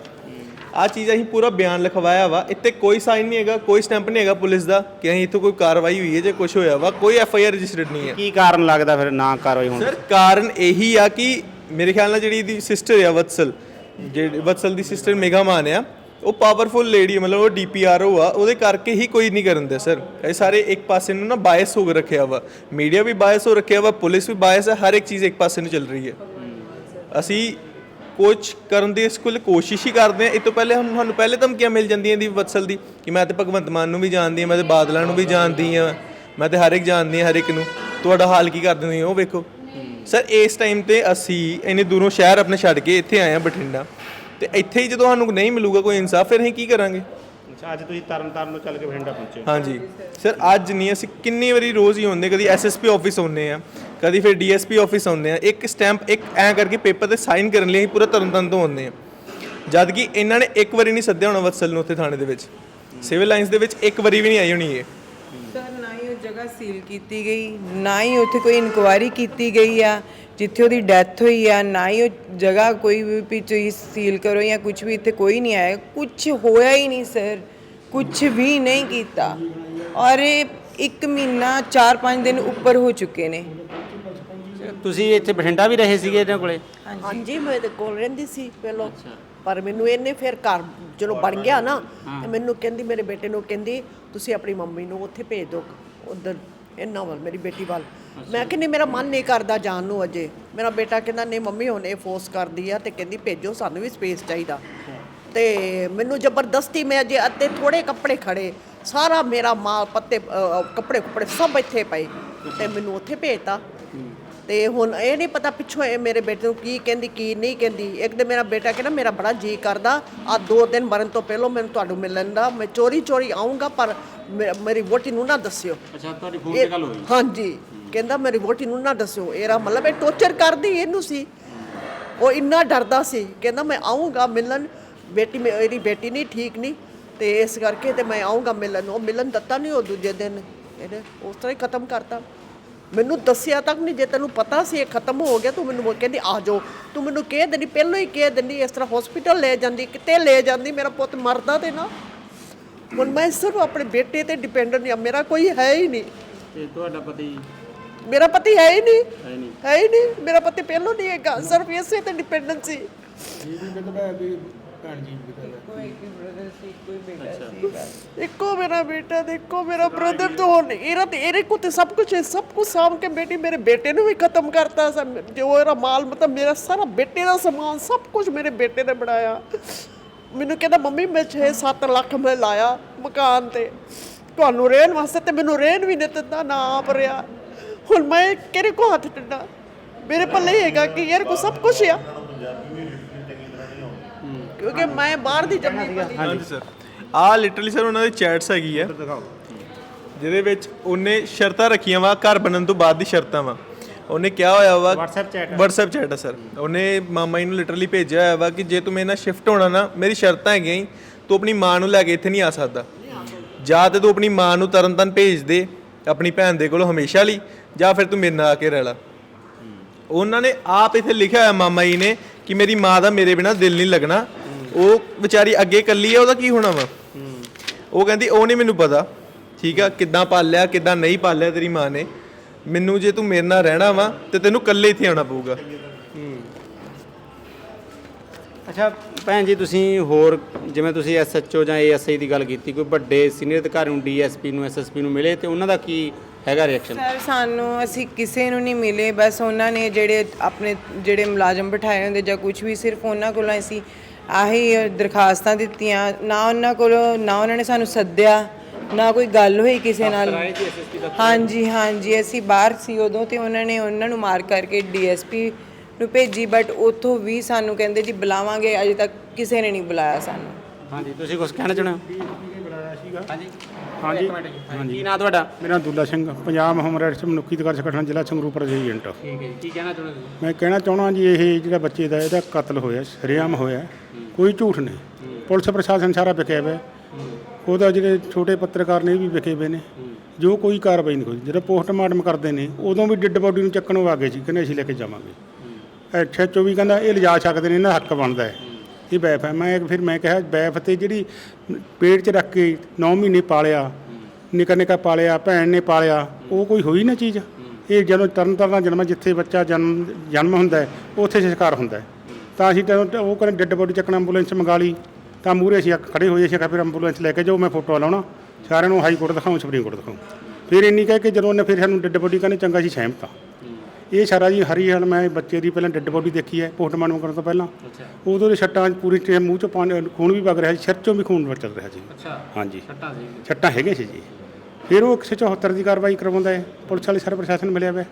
ਆਹ ਚੀਜ਼ ਅਸੀਂ ਪੂਰਾ ਬਿਆਨ ਲਿਖਵਾਇਆ ਵਾ। ਇੱਥੇ ਕੋਈ ਸਾਈਨ ਨਹੀਂ ਹੈਗਾ ਕੋਈ ਸਟੈਂਪ ਨਹੀਂ ਹੈਗਾ ਪੁਲਿਸ ਦਾ ਕਿ ਅਸੀਂ ਇੱਥੇ ਕੋਈ ਕਾਰਵਾਈ ਹੋਈ ਹੈ ਜਾਂ ਕੁਝ ਹੋਇਆ ਵਾ। ਕੋਈ ਐਫ ਆਈ ਆਰ ਰਜਿਸਟਰਡ ਨਹੀਂ ਹੈ। ਕੀ ਕਾਰਨ ਲੱਗਦਾ ਫਿਰ ਨਾ ਕਾਰਵਾਈ ਹੋਣ ਸਰ ਕਾਰਨ ਇਹੀ ਆ ਕਿ ਮੇਰੇ ਖਿਆਲ ਨਾਲ ਜਿਹੜੀ ਇਹਦੀ ਸਿਸਟਰ ਆ ਵਤਸਲ ਜਿਹੜੀ ਵਤਸਲ ਦੀ ਸਿਸਟਰ ਮੇਗਾ ਮਾਨ ਆ ਉਹ ਪਾਵਰਫੁਲ ਲੇਡੀ ਮਤਲਬ ਉਹ ਡੀਪੀਆਰਓ ਆ। ਉਹਦੇ ਕਰਕੇ ਹੀ ਕੋਈ ਨਹੀਂ ਕਰਨ ਦੇ ਸਰ ਇਹ ਸਾਰੇ ਇੱਕ ਪਾਸੇ ਨੂੰ ਨਾ ਬਾਇਸ ਹੋ ਕੇ ਰੱਖਿਆ ਵਾ। ਮੀਡੀਆ ਵੀ ਬਾਇਸ ਹੋ ਰੱਖਿਆ ਵਾ ਪੁਲਿਸ ਵੀ ਬਾਇਸ ਹੈ ਹਰ ਇੱਕ ਚੀਜ਼ ਇੱਕ ਪਾਸੇ ਨੂੰ ਚੱਲ ਰਹੀ ਹੈ। ਅਸੀਂ ਕੁਝ ਕਰਨ ਦੀ ਇਸ ਕੋਲ ਕੋਸ਼ਿਸ਼ ਹੀ ਕਰਦੇ ਆ। ਇਹ ਤੋਂ ਪਹਿਲੇ ਸਾਨੂੰ ਸਾਨੂੰ ਪਹਿਲੇ ਧਮਕੀਆਂ ਮਿਲ ਜਾਂਦੀਆਂ ਦੀ ਵਤਸਲ ਦੀ ਕਿ ਮੈਂ ਤੇ ਭਗਵੰਤ ਮਾਨ ਨੂੰ ਵੀ ਜਾਣਦੀ ਆ ਮੈਂ ਤੇ ਬਾਦਲਾਂ ਨੂੰ ਵੀ ਜਾਣਦੀ ਆ ਮੈਂ ਤੇ ਹਰ ਇੱਕ ਜਾਣਦੀ ਆ ਹਰ ਇੱਕ ਨੂੰ। ਤੁਹਾਡਾ ਹਾਲ ਕੀ ਕਰ ਦਿੰਦੀ ਆ ਉਹ ਵੇਖੋ। ਸਰ, ਇਸ ਟਾਈਮ ਤੇ ਅਸੀਂ ਇੰਨੇ ਦੂਰੋਂ ਸ਼ਹਿਰ ਆਪਣੇ ਛੱਡ ਕੇ ਇੱਥੇ ਆਏ ਆ ਬਠਿੰਡਾ। ਤੇ ਇੱਥੇ ਹੀ ਜਦੋਂ ਸਾਨੂੰ ਨਹੀਂ ਮਿਲੂਗਾ ਕੋਈ ਇਨਸਾਫ, ਫਿਰ ਅਸੀਂ ਕੀ ਕਰਾਂਗੇ? ਅੱਛਾ ਅੱਜ ਤੁਸੀਂ ਤਰਨਤਾਰਨ ਤੋਂ ਚੱਲ ਕੇ ਬਠਿੰਡਾ ਪਹੁੰਚੇ ਹਾਂਜੀ। ਸਰ ਅੱਜ ਨਹੀਂ ਅਸੀਂ ਕਿੰਨੀ ਵਾਰੀ ਰੋਜ਼ ਹੀ ਹੁੰਦੇ ਕਦੀ ਐਸਐਸਪੀ ਆਫਿਸ ਹੁੰਨੇ ਆ ਕਦੀ ਫਿਰ ਡੀਐਸਪੀ ਆਫਿਸ ਹੁੰਨੇ ਆ ਇੱਕ ਸਟੈਂਪ ਇੱਕ ਐ ਕਰਕੇ ਪੇਪਰ ਤੇ ਸਾਈਨ ਕਰਨ ਲਈ ਅਸੀਂ ਪੂਰਾ ਤਰਨਤਨ ਤੋਂ ਹੁੰਨੇ ਆ ਜਦ ਕਿ ਇਹਨਾਂ ਨੇ ਇੱਕ ਵਾਰੀ ਨਹੀਂ ਸੱਦਿਆ ਹੋਣਾ ਵਤਸਲ ਨੂੰ ਉੱਥੇ ਥਾਣੇ ਦੇ ਵਿੱਚ। ਸਿਵਲ ਲਾਈਨਸ ਦੇ ਵਿੱਚ ਇੱਕ ਵਾਰੀ ਵੀ ਨਹੀਂ ਆਈ ਹੋਣੀ ਇਹ। ਸਰ ਜਗ੍ਹਾ ਸੀਲ ਕੀਤੀ ਗਈ। ਨਾ ਹੀ ਉੱਥੇ ਕੋਈ ਇਨਕੁਆਇਰੀ ਕੀਤੀ ਗਈ ਆ ਜਿੱਥੇ ਉਹਦੀ ਡੈਥ ਹੋਈ ਆ ਨਾ ਹੀ ਉਹ ਜਗ੍ਹਾ ਕੋਈ ਵੀ ਤੁਸੀਂ ਸੀਲ ਕਰੋ ਜਾਂ ਕੁਝ ਵੀ ਇੱਥੇ ਕੋਈ ਨਹੀਂ ਆਇਆ। ਕੁਝ ਹੋਇਆ ਹੀ ਨਹੀਂ ਸਰ ਕੁਝ ਵੀ ਨਹੀਂ ਕੀਤਾ। ਔਰ ਇਹ ਇੱਕ ਮਹੀਨਾ 4-5 ਦਿਨ ਉੱਪਰ ਹੋ ਚੁੱਕੇ ਨੇ। ਤੁਸੀਂ ਇੱਥੇ ਬਠਿੰਡਾ ਵੀ ਰਹੇ ਸੀਗੇ ਇਹਨਾਂ ਕੋਲੇ? ਹਾਂਜੀ ਮੈਂ ਇਹਦੇ ਕੋਲ ਰਹਿੰਦੀ ਸੀ ਪਹਿਲਾਂ। ਪਰ ਮੈਨੂੰ ਇਹਨੇ ਫਿਰ ਘਰ ਜਦੋਂ ਬਣ ਗਿਆ ਨਾ ਤੇ ਮੈਨੂੰ ਕਹਿੰਦੀ ਮੇਰੇ ਬੇਟੇ ਨੂੰ ਕਹਿੰਦੀ ਤੁਸੀਂ ਆਪਣੀ ਮੰਮੀ ਨੂੰ ਉੱਥੇ ਭੇਜ ਦਿਓ। ਉਧਰ, ਇਹਨਾਂ ਵੱਲ, ਮੇਰੀ ਬੇਟੀ ਵੱਲ। ਮੈਂ ਕਹਿੰਦੀ ਮੇਰਾ ਮਨ ਨਹੀਂ ਕਰਦਾ ਜਾਣ ਨੂੰ ਅਜੇ। ਮੇਰਾ ਬੇਟਾ ਕਹਿੰਦਾ, ਨਹੀਂ ਮੰਮੀ, ਹੁਣ ਇਹ ਫੋਰਸ ਕਰਦੀ ਆ ਤੇ ਕਹਿੰਦੀ, ਭੇਜੋ, ਸਾਨੂੰ ਵੀ ਸਪੇਸ ਚਾਹੀਦਾ। ਤੇ ਮੈਨੂੰ ਜ਼ਬਰਦਸਤੀ ਮੈਂ ਅਜੇ ਅੱਤੇ ਥੋੜੇ ਕੱਪੜੇ ਖੜੇ। ਸਾਰਾ ਮੇਰਾ ਮਾਲ, ਪੱਤੇ ਕੱਪੜੇ ਕੁਪੜੇ ਸਭ ਇੱਥੇ ਪਏ। ਤੇ ਮੈਨੂੰ ਉੱਥੇ ਭੇਜਤਾ। ਤੇ ਹੁਣ ਇਹ ਨਹੀਂ ਪਤਾ ਪਿੱਛੋਂ ਇਹ ਮੇਰੇ ਬੇਟੇ ਨੂੰ ਕੀ ਕਹਿੰਦੀ ਕੀ ਨਹੀਂ ਕਹਿੰਦੀ। ਇੱਕ ਦਿਨ ਮੇਰਾ ਬੇਟਾ ਕਹਿੰਦਾ ਮੇਰਾ ਬੜਾ ਜੀ ਕਰਦਾ। ਆ ਦੋ ਦਿਨ ਮਰਨ ਤੋਂ ਪਹਿਲਾਂ ਮੈਨੂੰ ਤੁਹਾਨੂੰ ਮਿਲਣ ਦਾ। ਮੈਂ ਚੋਰੀ ਚੋਰੀ ਆਉਂਗਾ ਪਰ ਮੇਰੀ ਵੋਟੀ ਨੂੰ ਨਾ ਦੱਸਿਓ। ਅੱਛਾ ਤੁਹਾਡੀ ਫੋਨ ਇਹ- ਹਾਂਜੀ। ਕਹਿੰਦਾ ਮੇਰੀ ਵੋਟੀ ਨੂੰ ਨਾ ਦੱਸਿਓ। ਇਹਦਾ ਮਤਲਬ ਇਹ ਟੋਰਚਰ ਕਰਦੀ ਇਹਨੂੰ ਸੀ। ਉਹ ਇੰਨਾ ਡਰਦਾ ਸੀ। ਕਹਿੰਦਾ ਮੈਂ ਆਉਂਗਾ ਮਿਲਣ। ਬੇਟੀ ਮੇਰੀ ਬੇਟੀ ਨਹੀਂ ਠੀਕ ਨਹੀਂ। ਤੇ ਇਸ ਕਰਕੇ ਤੇ ਮੈਂ ਆਉਂਗਾ ਮਿਲਣ। ਉਹ ਮਿਲਣ ਦਿੱਤਾ ਨਹੀਂ ਉਹ ਦੂਜੇ ਦਿਨ। ਇਹਨੇ ਉਸ ਤਰ੍ਹਾਂ ਹੀ ਖਤਮ ਕਰਤਾ। ਮੈਨੂੰ ਦੱਸਿਆ ਤੱਕ ਨਹੀਂ ਜੇ ਤੈਨੂੰ ਪਤਾ ਸੀ ਇਹ ਖਤਮ ਹੋ ਗਿਆ ਤੂੰ ਮੈਨੂੰ ਕਹਿੰਦੀ ਆ ਜਾਓ। ਤੂੰ ਮੈਨੂੰ ਕਹਿ ਦਿੰਦੀ ਪਹਿਲਾਂ ਹੀ ਕਹਿ ਦਿੰਦੀ ਇਸ ਤਰ੍ਹਾਂ ਹਸਪੀਟਲ ਲੈ ਜਾਂਦੀ ਕਿਤੇ ਲੈ ਜਾਂਦੀ ਮੇਰਾ ਪੁੱਤ ਮਰਦਾ ਤੇ ਨਾ। ਹੁਣ ਮੈਂ ਸਿਰਫ ਆਪਣੇ ਬੇਟੇ ਤੇ ਡਿਪੈਂਡੈਂਟ ਹਾਂ ਮੇਰਾ ਕੋਈ ਹੈ ਹੀ ਨਹੀਂ। ਤੇ ਤੁਹਾਡਾ ਪਤੀ? ਮੇਰਾ ਪਤੀ ਹੈ ਹੀ ਨਹੀਂ। ਹੈ ਨਹੀਂ। ਹੈ ਹੀ ਨਹੀਂ। ਮੇਰਾ ਪਤੀ ਪਹਿਲੋਂ ਨਹੀਂ ਹੈਗਾ ਸਿਰਫ ਇਸੇ ਤੇ ਡਿਪੈਂਡੈਂਟ ਸੀ। ਇੱਕੋ ਮੇਰਾ ਬੇਟਾ ਇੱਕੋ ਮੇਰਾ ਬ੍ਰਦਰ ਤੋਂ ਹੁਣ ਇਹਦਾ ਤੇ ਇਹਦੇ ਕੋ ਤੇ ਸਭ ਕੁਝ ਹੈ ਸਭ ਕੁਝ ਸਾਂਭ ਕੇ ਬੇਟੀ ਮੇਰੇ ਬੇਟੇ ਨੂੰ ਵੀ ਖਤਮ ਕਰਤਾ ਸਭ ਜੋ ਇਹਦਾ ਮਾਲ ਮਤਲਬ ਮੇਰਾ ਸਾਰਾ ਬੇਟੇ ਦਾ ਸਮਾਨ ਸਭ ਕੁਝ ਮੇਰੇ ਬੇਟੇ ਨੇ ਬਣਾਇਆ। ਮੈਨੂੰ ਕਹਿੰਦਾ ਮੰਮੀ ਮੈਂ 6-7 ਲੱਖ ਮੈਂ ਲਾਇਆ ਮਕਾਨ ਤੇ। ਤੁਹਾਨੂੰ ਰਹਿਣ ਵਾਸਤੇ ਤੇ ਮੈਨੂੰ ਰਹਿਣ ਵੀ ਨਹੀਂ ਦਿੰਦਾ ਨਾ ਆਪ ਰਿਹਾ। ਹੁਣ ਮੈਂ ਕਿਹੜੇ ਕੋ ਹੱਥ ਟੱਡਾ? ਮੇਰੇ ਪੱਲੇ ਹੀ ਹੈਗਾ ਕਿ ਯਾਰ ਕੋ ਸਭ ਕੁਝ ਆ। ਕਿਉਂਕਿ ਮੈਂ ਬਾਹਰ ਦੀ ਜੰਮੀ ਪਲੀ। ਹਾਂਜੀ ਸਰ ਆ ਲਿਟਰਲੀ ਸਰ ਉਹਨਾਂ ਦੀ ਚੈਟਸ ਹੈਗੀ ਹੈ ਜਿਹਦੇ ਵਿੱਚ ਉਹਨੇ ਸ਼ਰਤਾਂ ਰੱਖੀਆਂ ਵਾ ਘਰ ਬਣਨ ਤੋਂ ਬਾਅਦ ਦੀ ਸ਼ਰਤਾਂ ਵਾ। ਉਹਨੇ ਕਿਹਾ ਹੋਇਆ ਵਾ WhatsApp chat WhatsApp chat ਹੈ ਸਰ ਉਹਨੇ ਮਾਮਾ ਜੀ ਨੂੰ ਲਿਟਰਲੀ ਭੇਜਿਆ ਹੋਇਆ ਵਾ ਕਿ ਜੇ ਤੂੰ ਮੇਰੇ ਨਾਲ ਸ਼ਿਫਟ ਹੋਣਾ ਨਾ ਮੇਰੀ ਸ਼ਰਤਾਂ ਹੈਗੀਆਂ ਈ, ਤੂੰ ਆਪਣੀ ਮਾਂ ਨੂੰ ਲੈ ਕੇ ਇੱਥੇ ਨਹੀਂ ਆ ਸਕਦਾ। ਜਾਂ ਤੇ ਤੂੰ ਆਪਣੀ ਮਾਂ ਨੂੰ ਤਰਨਤਨ ਭੇਜ ਦੇ ਆਪਣੀ ਭੈਣ ਦੇ ਕੋਲ ਹਮੇਸ਼ਾ ਲਈ ਜਾਂ ਫਿਰ ਤੂੰ ਮੇਰੇ ਨਾਲ ਆ ਕੇ ਰਹਿ ਲਾ। ਉਹਨਾਂ ਨੇ ਆਪ ਇੱਥੇ ਲਿਖਿਆ ਹੋਇਆ ਮਾਮਾ ਜੀ ਨੇ ਕਿ ਮੇਰੀ ਮਾਂ ਦਾ ਮੇਰੇ ਬਿਨਾ ਦਿਲ ਨਹੀਂ ਲੱਗਣਾ। ਉਹ ਵਿਚਾਰੀ ਅੱਗੇ ਇਕੱਲੀ ਹੈ ਉਹਦਾ ਕੀ ਹੋਣਾ ਵਾ? ਉਹ ਕਹਿੰਦੀ ਉਹ ਨਹੀਂ ਮੈਨੂੰ ਪਤਾ। ਠੀਕ ਆ ਕਿੱਦਾਂ ਪਾਲਿਆ ਕਿੱਦਾਂ ਨਹੀਂ ਪਾਲਿਆ ਤੇਰੀ ਮਾਂ ਨੇ। ਮੈਨੂੰ ਜੇ ਤੂੰ ਮੇਰੇ ਨਾਲ ਰਹਿਣਾ ਵਾ ਤੇ ਤੈਨੂੰ ਇਕੱਲੇ ਇੱਥੇ ਆਉਣਾ ਪਊਗਾ। ਅੱਛਾ ਭੈਣ ਜੀ ਤੁਸੀਂ ਹੋਰ ਜਿਵੇਂ ਤੁਸੀਂ ਐਸਐਚਓ ਜਾਂ ਏਐਸਆਈ ਦੀ ਗੱਲ ਕੀਤੀ ਕੋਈ ਵੱਡੇ ਸੀਨੀਅਰ ਅਧਿਕਾਰੀ ਨੂੰ ਡੀਐਸਪੀ ਨੂੰ ਐਸਐਸਪੀ ਨੂੰ ਮਿਲੇ ਤੇ ਉਹਨਾਂ ਦਾ ਕੀ ਹੈਗਾ ਰਿਐਕਸ਼ਨ ਸਰ ਸਾਨੂੰ ਅਸੀਂ ਕਿਸੇ ਨੂੰ ਨਹੀਂ ਮਿਲੇ ਬਸ ਉਹਨਾਂ ਨੇ ਜਿਹੜੇ ਆਪਣੇ ਜਿਹੜੇ ਮੁਲਾਜ਼ਮ ਬਿਠਾਏ ਹੁੰਦੇ ਜਾਂ ਕੁਝ ਵੀ ਸਿਰਫ ਉਹਨਾਂ ਕੋਲੋਂ ਅਸੀਂ ਆਹੀ ਦਰਖਾਸਤਾਂ ਦਿੱਤੀਆਂ ਨਾ ਉਹਨਾਂ ਕੋਲੋਂ ਨਾ ਉਹਨਾਂ ਨੇ ਸਾਨੂੰ ਸੱਦਿਆ ਨਾ ਕੋਈ ਗੱਲ ਹੋਈ ਕਿਸੇ ਨਾਲ। ਹਾਂਜੀ ਹਾਂਜੀ ਅਸੀਂ ਬਾਹਰ ਸੀ ਉਦੋਂ ਤੇ ਉਹਨਾਂ ਨੇ ਉਹਨਾਂ ਨੂੰ ਮਾਰ ਕਰਕੇ ਡੀਐਸਪੀ ਨੂੰ ਭੇਜੀ ਬਟ ਉੱਥੋਂ ਵੀ ਸਾਨੂੰ ਕਹਿੰਦੇ ਜੀ ਬੁਲਾਵਾਂਗੇ ਅਜੇ ਤੱਕ ਕਿਸੇ ਨੇ ਨਹੀਂ ਬੁਲਾਇਆ ਸਾਨੂੰ। ਹਾਂਜੀ ਤੁਸੀਂ ਕੁਝ ਕਹਿਣਾ ਚਾਹੁੰਦੇ ਹੋ? ਹਾਂਜੀ। ਹਾਂਜੀ। ਹਾਂਜੀ। ਕੀ ਨਾਂ ਤੁਹਾਡਾ? ਮੇਰਾ ਦੁੱਲਾ ਸਿੰਘ ਪੰਜਾਬ ਹਿਊਮਨ ਰਾਈਟਸ ਮਨੁੱਖੀ ਅਧਿਕਾਰ ਸੰਗਠਨ ਜ਼ਿਲ੍ਹਾ ਸੰਗਰੂਰ ਪ੍ਰੈਜ਼ੀਡੈਂਟ ਠੀਕ ਹੈ ਜੀ। ਕੀ ਕਹਿਣਾ ਚਾਹੁੰਦੇ ਤੁਸੀਂ? ਮੈਂ ਕਹਿਣਾ ਚਾਹਣਾ ਜੀ ਇਹ ਜਿਹੜਾ ਬੱਚੇ ਦਾ ਇਹਦਾ ਕਤਲ ਹੋਇਆ ਸਰਿਆਮ ਹੋਇਆ ਕੋਈ ਝੂਠ ਨਹੀਂ। ਪੁਲਿਸ ਪ੍ਰਸ਼ਾਸਨ ਸਾਰਾ ਵਿਖਿਆ ਹੋਇਆ। ਉਹਦਾ ਜਿਹੜੇ ਛੋਟੇ ਪੱਤਰਕਾਰ ਨੇ ਇਹ ਵੀ ਵਿਖੇ ਹੋਏ ਨੇ। ਜੋ ਕੋਈ ਕਾਰਵਾਈ ਨਹੀਂ ਹੋਈ। ਜਦੋਂ ਪੋਸਟਮਾਰਟਮ ਕਰਦੇ ਨੇ ਉਦੋਂ ਵੀ ਡੈੱਡ ਬੋਡੀ ਨੂੰ ਚੱਕਣ ਉਹ ਆ ਗਏ ਸੀ। ਕਹਿੰਦੇ ਅਸੀਂ ਲੈ ਕੇ ਜਾਵਾਂਗੇ। ਐਸਐਚਓ ਵੀ ਕਹਿੰਦਾ ਇਹ ਲਿਜਾ ਸਕਦੇ ਨੇ ਇਹਨਾਂ ਦਾ ਹੱਕ ਬਣਦਾ ਹੈ। ਇਹ ਬੈਫ ਹੈ। ਮੈਂ ਫਿਰ ਮੈਂ ਕਿਹਾ ਬੈਫ ਤੇ ਜਿਹੜੀ ਪੇਟ 'ਚ ਰੱਖ ਕੇ 9 ਮਹੀਨੇ ਪਾਲਿਆ ਨਿੱਕਾ ਨਿੱਕਾ ਪਾਲਿਆ ਭੈਣ ਨੇ ਪਾਲਿਆ ਉਹ ਕੋਈ ਹੋਈ ਨਾ ਚੀਜ਼? ਇਹ ਜਦੋਂ ਤਰਨ ਤਾਰਨ ਦਾ ਜਨਮ ਹੈ, ਜਿੱਥੇ ਬੱਚਾ ਜਨਮ ਜਨਮ ਹੁੰਦਾ ਉੱਥੇ ਸੰਸਕਾਰ ਹੁੰਦਾ ਤਾਂ ਅਸੀਂ ਜਦੋਂ ਉਹ ਕਹਿੰਦੇ ਡੈੱਡ ਬੋਡੀ ਚੱਕਣ ਐਂਬੂਲੈਂਸ ਮੰਗਾ ਲਈ। ਤਾਂ ਮੂਰੇ ਅਸੀਂ ਖੜੇ ਹੋਏ ਅਸੀਂ ਕਿਹਾ ਫਿਰ ਐਂਬੂਲੈਂਸ ਲੈ ਕੇ ਜਾਓ ਮੈਂ ਫੋਟੋ ਲਾਉਣਾ। ਸਾਰਿਆਂ ਨੂੰ ਹਾਈ ਕੋਰਟ ਦਿਖਾਉਂ ਸੁਪਰੀਮ ਕੋਰਟ ਦਿਖਾਉਂ। ਫਿਰ ਇੰਨੀ ਕਹਿ ਕੇ ਜਦੋਂ ਉਹਨੇ ਫਿਰ ਸਾਨੂੰ ਡੈੱਡ ਬੋਡੀ ਕਹਿੰਦੇ ਚੰਗਾ ਸੀ ਸਹਿਮਤ ਆ ਇਹ ਸਾਰਾ ਜੀ ਹਰੀ ਹਾਲ ਮੈਂ ਬੱਚੇ ਦੀ ਪਹਿਲਾਂ ਡੈੱਡ ਬੋਡੀ ਦੇਖੀ ਹੈ ਪੋਸਟਮਾਰਟਮ ਕਰਨ ਤੋਂ ਪਹਿਲਾਂ। ਉਦੋਂ ਦੇ ਛੱਟਾਂ ਪੂਰੀ ਤੇ ਮੂੰਹ ਚੋਂ ਪਾਣੀ ਖੂਨ ਵੀ ਵਗ ਰਿਹਾ ਸੀ ਸਿਰ ਚੋਂ ਵੀ ਖੂਨ ਚੱਲ ਰਿਹਾ ਸੀ। ਅੱਛਾ ਹਾਂਜੀ। ਛੱਟਾ ਸੀ ਛੱਟਾਂ ਹੈਗੇ ਸੀ ਜੀ। ਫਿਰ ਉਹ 174 ਦੀ ਕਾਰਵਾਈ ਕਰਵਾਉਂਦਾ ਹੈ ਪੁਲਿਸ ਵਾਲੇ ਸਾਰੇ ਪ੍ਰਸ਼ਾਸਨ ਮਿਲਿਆ ਹੋਇਆ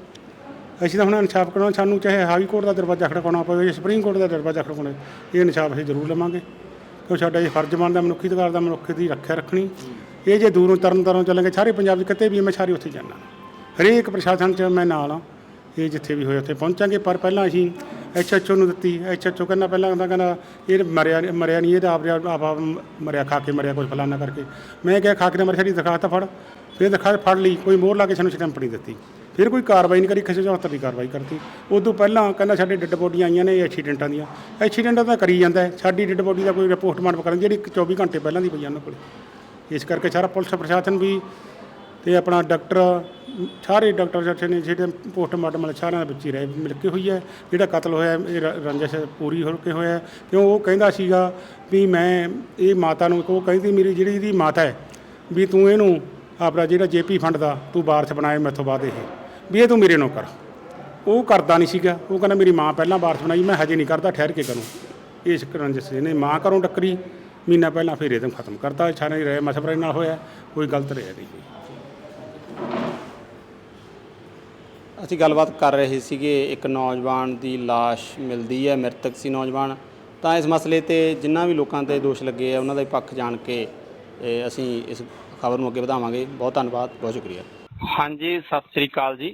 ਅਸੀਂ ਤਾਂ ਹੁਣ ਇਨਸਾਫ ਕਰਾਉਣਾ ਸਾਨੂੰ ਚਾਹੇ ਹਾਈ ਕੋਰਟ ਦਾ ਦਰਵਾਜ਼ਾ ਖੜਕਾਉਣਾ ਪਵੇ ਜਾਂ ਸੁਪਰੀਮ ਕੋਰਟ ਦਾ ਦਰਵਾਜ਼ਾ ਖੜਕਾਉਣਾ ਇਹ ਇਨਸਾਫ ਅਸੀਂ ਜ਼ਰੂਰ ਲਵਾਂਗੇ। ਕਿਉਂ ਸਾਡਾ ਇਹ ਫਰਜ਼ ਬਣਦਾ ਮਨੁੱਖੀ ਅਧਿਕਾਰ ਦਾ ਮਨੁੱਖ ਦੀ ਰੱਖਿਆ ਰੱਖਣੀ। ਇਹ ਜੇ ਦੂਰੋਂ ਤਰਨ ਤਾਰਨ ਚੱਲਾਂਗੇ ਸਾਰੇ ਪੰਜਾਬ 'ਚ ਕਿਤੇ ਵੀ ਮੈਂ ਸਾਰੇ ਉੱਥੇ ਜਾਣਾ ਹਰੇਕ ਪ੍ਰਸ਼ਾਸਨ 'ਚ ਮੈਂ ਨਾਲ ਆ ਇਹ ਜਿੱਥੇ ਵੀ ਹੋਏ ਉੱਥੇ ਪਹੁੰਚਾਂਗੇ, ਪਰ ਪਹਿਲਾਂ ਅਸੀਂ ਐਚਐਚਓ ਨੂੰ ਦਿੱਤੀ। ਐਚਐਚਓ ਕਹਿੰਦਾ ਪਹਿਲਾਂ ਕਹਿੰਦਾ ਕਹਿੰਦਾ, ਇਹ ਮਰਿਆ ਮਰਿਆ ਨਹੀਂ ਇਹ ਤਾਂ ਆਪ ਆਪ ਆਪ ਮਰਿਆ, ਖਾ ਕੇ ਮਰਿਆ ਕੁਝ ਫਲਾਨਾ ਕਰਕੇ। ਮੈਂ ਕਿਹਾ, ਖਾ ਕੇ ਨਾ ਮਰਿਆ, ਸਾਡੀ ਦਰਖਾਸਤ ਫੜ। ਫਿਰ ਦਰਖਾਸਤ ਫੜ ਲਈ, ਕੋਈ ਮੋਹਰ ਲਾ ਕੇ ਸਾਨੂੰ ਸਟੈਂਪ ਨਹੀਂ ਦਿੱਤੀ। ਫਿਰ ਕੋਈ ਕਾਰਵਾਈ ਨਹੀਂ ਕਰੀ, ਕਿਸੇ 74 ਦੀ ਕਾਰਵਾਈ ਕਰਤੀ। ਉਦੋਂ ਪਹਿਲਾਂ ਕਹਿੰਦਾ, ਸਾਡੇ ਡੈੱਡ ਬੋਡੀਆਂ ਆਈਆਂ ਨੇ ਐਕਸੀਡੈਂਟਾਂ ਦੀਆਂ। ਐਕਸੀਡੈਂਟਾਂ ਤਾਂ ਕਰੀ ਜਾਂਦਾ ਸਾਡੀ ਡੈੱਡ ਬੋਡੀ ਦਾ ਕੋਈ ਪੋਸਟਮਾਰਟਮ ਕਰਨ, ਜਿਹੜੀ 24 ਘੰਟੇ ਪਹਿਲਾਂ ਦੀ ਪਈ ਆ ਉਹਨਾਂ ਕੋਲ। ਇਸ ਕਰਕੇ ਸਾਰਾ ਪੁਲਿਸ ਪ੍ਰਸ਼ਾਸਨ ਵੀ ਤੇ ਆਪਣਾ ਡਾਕਟਰ, ਸਾਰੇ ਡਾਕਟਰ ਜਿਹੜੇ ਨੇ, ਜਿਹੜੇ ਪੋਸਟਮਾਰਟਮ ਵਾਲੇ ਸਾਰਿਆਂ ਦੇ ਵਿੱਚ ਹੀ ਰਹਿ, ਮਿਲ ਕੇ ਹੋਈ ਹੈ। ਜਿਹੜਾ ਕਤਲ ਹੋਇਆ, ਇਹ ਰ- ਰੰਜਿਸ਼ ਪੂਰੀ ਹੋ ਕੇ ਹੋਇਆ। ਕਿਉਂ? ਉਹ ਕਹਿੰਦਾ ਸੀਗਾ ਵੀ ਮੈਂ ਇਹ ਮਾਤਾ ਨੂੰ, ਉਹ ਕਹਿੰਦੀ ਮੇਰੀ ਜਿਹੜੀ ਇਹਦੀ ਮਾਤਾ ਹੈ, ਵੀ ਤੂੰ ਇਹਨੂੰ ਆਪਣਾ ਜਿਹੜਾ ਜੇਪੀ ਫੰਡ ਦਾ, ਤੂੰ ਵਾਰਸ ਬਣਾਏ ਮੈਥੋਂ ਬਾਅਦ ਇਹ, ਵੀ ਇਹ ਤੂੰ ਮੇਰੇ ਨੂੰ ਕਰ। ਉਹ ਕਰਦਾ ਨਹੀਂ ਸੀਗਾ। ਉਹ ਕਹਿੰਦਾ ਮੇਰੀ ਮਾਂ ਪਹਿਲਾਂ ਵਾਰਸ ਬਣਾਈ, ਮੈਂ ਹਜੇ ਨਹੀਂ ਕਰਦਾ, ਠਹਿਰ ਕੇ ਕਰੂੰ। ਇਸ ਰੰਜਿਸ਼ ਨੇ ਮਾਂ ਘਰੋਂ ਟੱਕਰੀ ਮਹੀਨਾ ਪਹਿਲਾਂ ਫਿਰ ਇਹਦਮ ਖਤਮ ਕਰਤਾ। ਸਾਰੇ ਰਹੇ ਮਸ਼ਬਰੇ ਨਾਲ ਹੋਇਆ। ਕੋਈ ਗਲਤ ਰਿਹਾ ਨਹੀਂ ਅਸੀਂ ਗੱਲਬਾਤ ਕਰ ਰਹੇ ਸੀਗੇ ਇੱਕ ਨੌਜਵਾਨ ਦੀ ਲਾਸ਼ ਮਿਲਦੀ ਹੈ ਮ੍ਰਿਤਕ ਸੀ ਨੌਜਵਾਨ। ਤਾਂ ਇਸ ਮਸਲੇ ਤੇ ਜਿੰਨਾ ਵੀ ਲੋਕਾਂ ਤੇ ਦੋਸ਼ ਲੱਗੇ ਆ ਉਹਨਾਂ ਦਾ ਪੱਖ ਜਾਣ ਕੇ ਅਸੀਂ ਇਸ ਖਬਰ ਨੂੰ ਅੱਗੇ ਵਧਾਵਾਂਗੇ। ਬਹੁਤ ਧੰਨਵਾਦ ਬਹੁਤ ਸ਼ੁਕਰੀਆ। ਹਾਂਜੀ ਸਤਿ ਸ੍ਰੀ ਅਕਾਲ ਜੀ।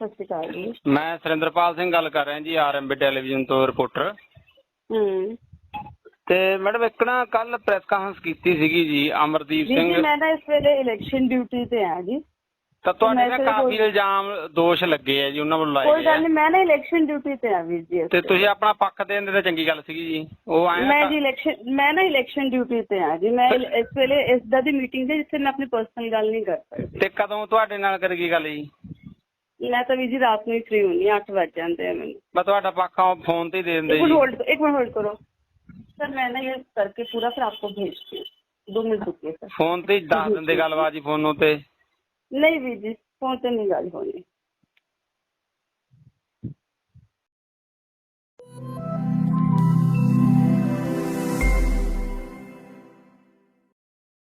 ਸਤਿ ਸ਼੍ਰੀ ਅਕਾਲ ਜੀ। ਮੈਂ ਸੁਰਿੰਦਰਪਾਲ ਸਿੰਘ ਗੱਲ ਕਰ ਰਿਹਾ ਜੀ ਆਰਐਮਬੀ ਟੈਲੀਵਿਜ਼ਨ ਤੋਂ ਰਿਪੋਰਟਰ। ਹੂੰ। ਤੇ ਮੈਡਮ ਇੱਕ ਨਾ ਕੱਲ ਪ੍ਰੈਸ ਕਾਨਫਰੰਸ ਕੀਤੀ ਸੀਗੀ ਜੀ ਅਮਰਦੀਪ ਜੀ ਜੀ ਸਿੰਘ। ਮੈਂ ਨਾ ਇਸ ਵੇਲੇ ਇਲੈਕਸ਼ਨ ਡਿਊਟੀ ਤੇ ਆ ਜੀ। ਤਾਂ ਤੁਹਾਡੇ ਮੈਂ ਨਾਲ ਫਿਰ ਕਾਫੀ ਕੋਈ- ਇਲਜ਼ਾਮ ਦੋਸ਼ ਲੱਗੇ ਆ ਜੀ ਉਹਨਾਂ ਵੱਲੋਂ ਲਾਏ ਕੋਈ ਗਏ ਗੱਲ ਆ ਨਹੀਂ ਮੈਂ ਨਾ ਇਲੈਕਸ਼ਨ ਡਿਊਟੀ ਤੇ ਆ ਵੀਰ ਜੀ ਇਸ ਤੇ ਵੇਲੇ। ਤੁਸੀਂ ਆਪਣਾ ਪੱਖ ਦੇਣ ਦੇ ਤਾਂ ਚੰਗੀ ਗੱਲ ਸੀਗੀ ਜੀ ਉਹ ਆਏ ਮੈਂ ਜੀ ਇਲੈਕਸ਼ਨ ਮੈਂ ਨਾ ਇਲੈਕਸ਼ਨ ਡਿਊਟੀ ਤੇ ਆ ਜੀ ਮੈਂ ਇਲ- ਇਸ ਵੇਲੇ ਇਸ ਦਾ ਦੀ ਮੀਟਿੰਗ ਹੈ ਜਿੱਥੇ ਮੈਂ ਆਪਣੀ ਪਰਸਨਲ ਗੱਲ ਨਹੀਂ ਕਰ ਸਕਦੀ ਤੇ ਕਦੋਂ ਤੁਹਾਡੇ ਨਾਲ ਕਰੇਗੀ ਗੱਲ ਜੀ ਮੈਂ ਤਾਂ ਵੀ ਜੀ ਰਾਤ ਨੂੰ ਹੀ ਫ੍ਰੀ ਹੁੰਦੀ ਹਾਂ 8 ਵਜ ਜਾਂਦੇ ਆ ਮੈਨੂੰ ਮੈਂ ਤੁਹਾਡਾ ਪੱਖ ਫੋਨ ਤੇ ਹੀ ਦੇ ਦਿੰਦੇ एक मिनट ਜੀ होल्ड एक मिनट होल्ड करो सर मैंने ये करके पूरा फिर आपको भेजती हूँ दो मिनट रुकिए सर ਫੋਨ ਤੇ ਹੀ ਦੱਸ ਦਿੰਦੇ ਗੱਲਬਾਤ ਜੀ ਫੋਨ ਤੇ ਨਹੀਂ ਵੀਰ ਜੀ ਫੋਨ ਤੇ ਨਹੀਂ ਗੱਲ ਹੋਣੀ।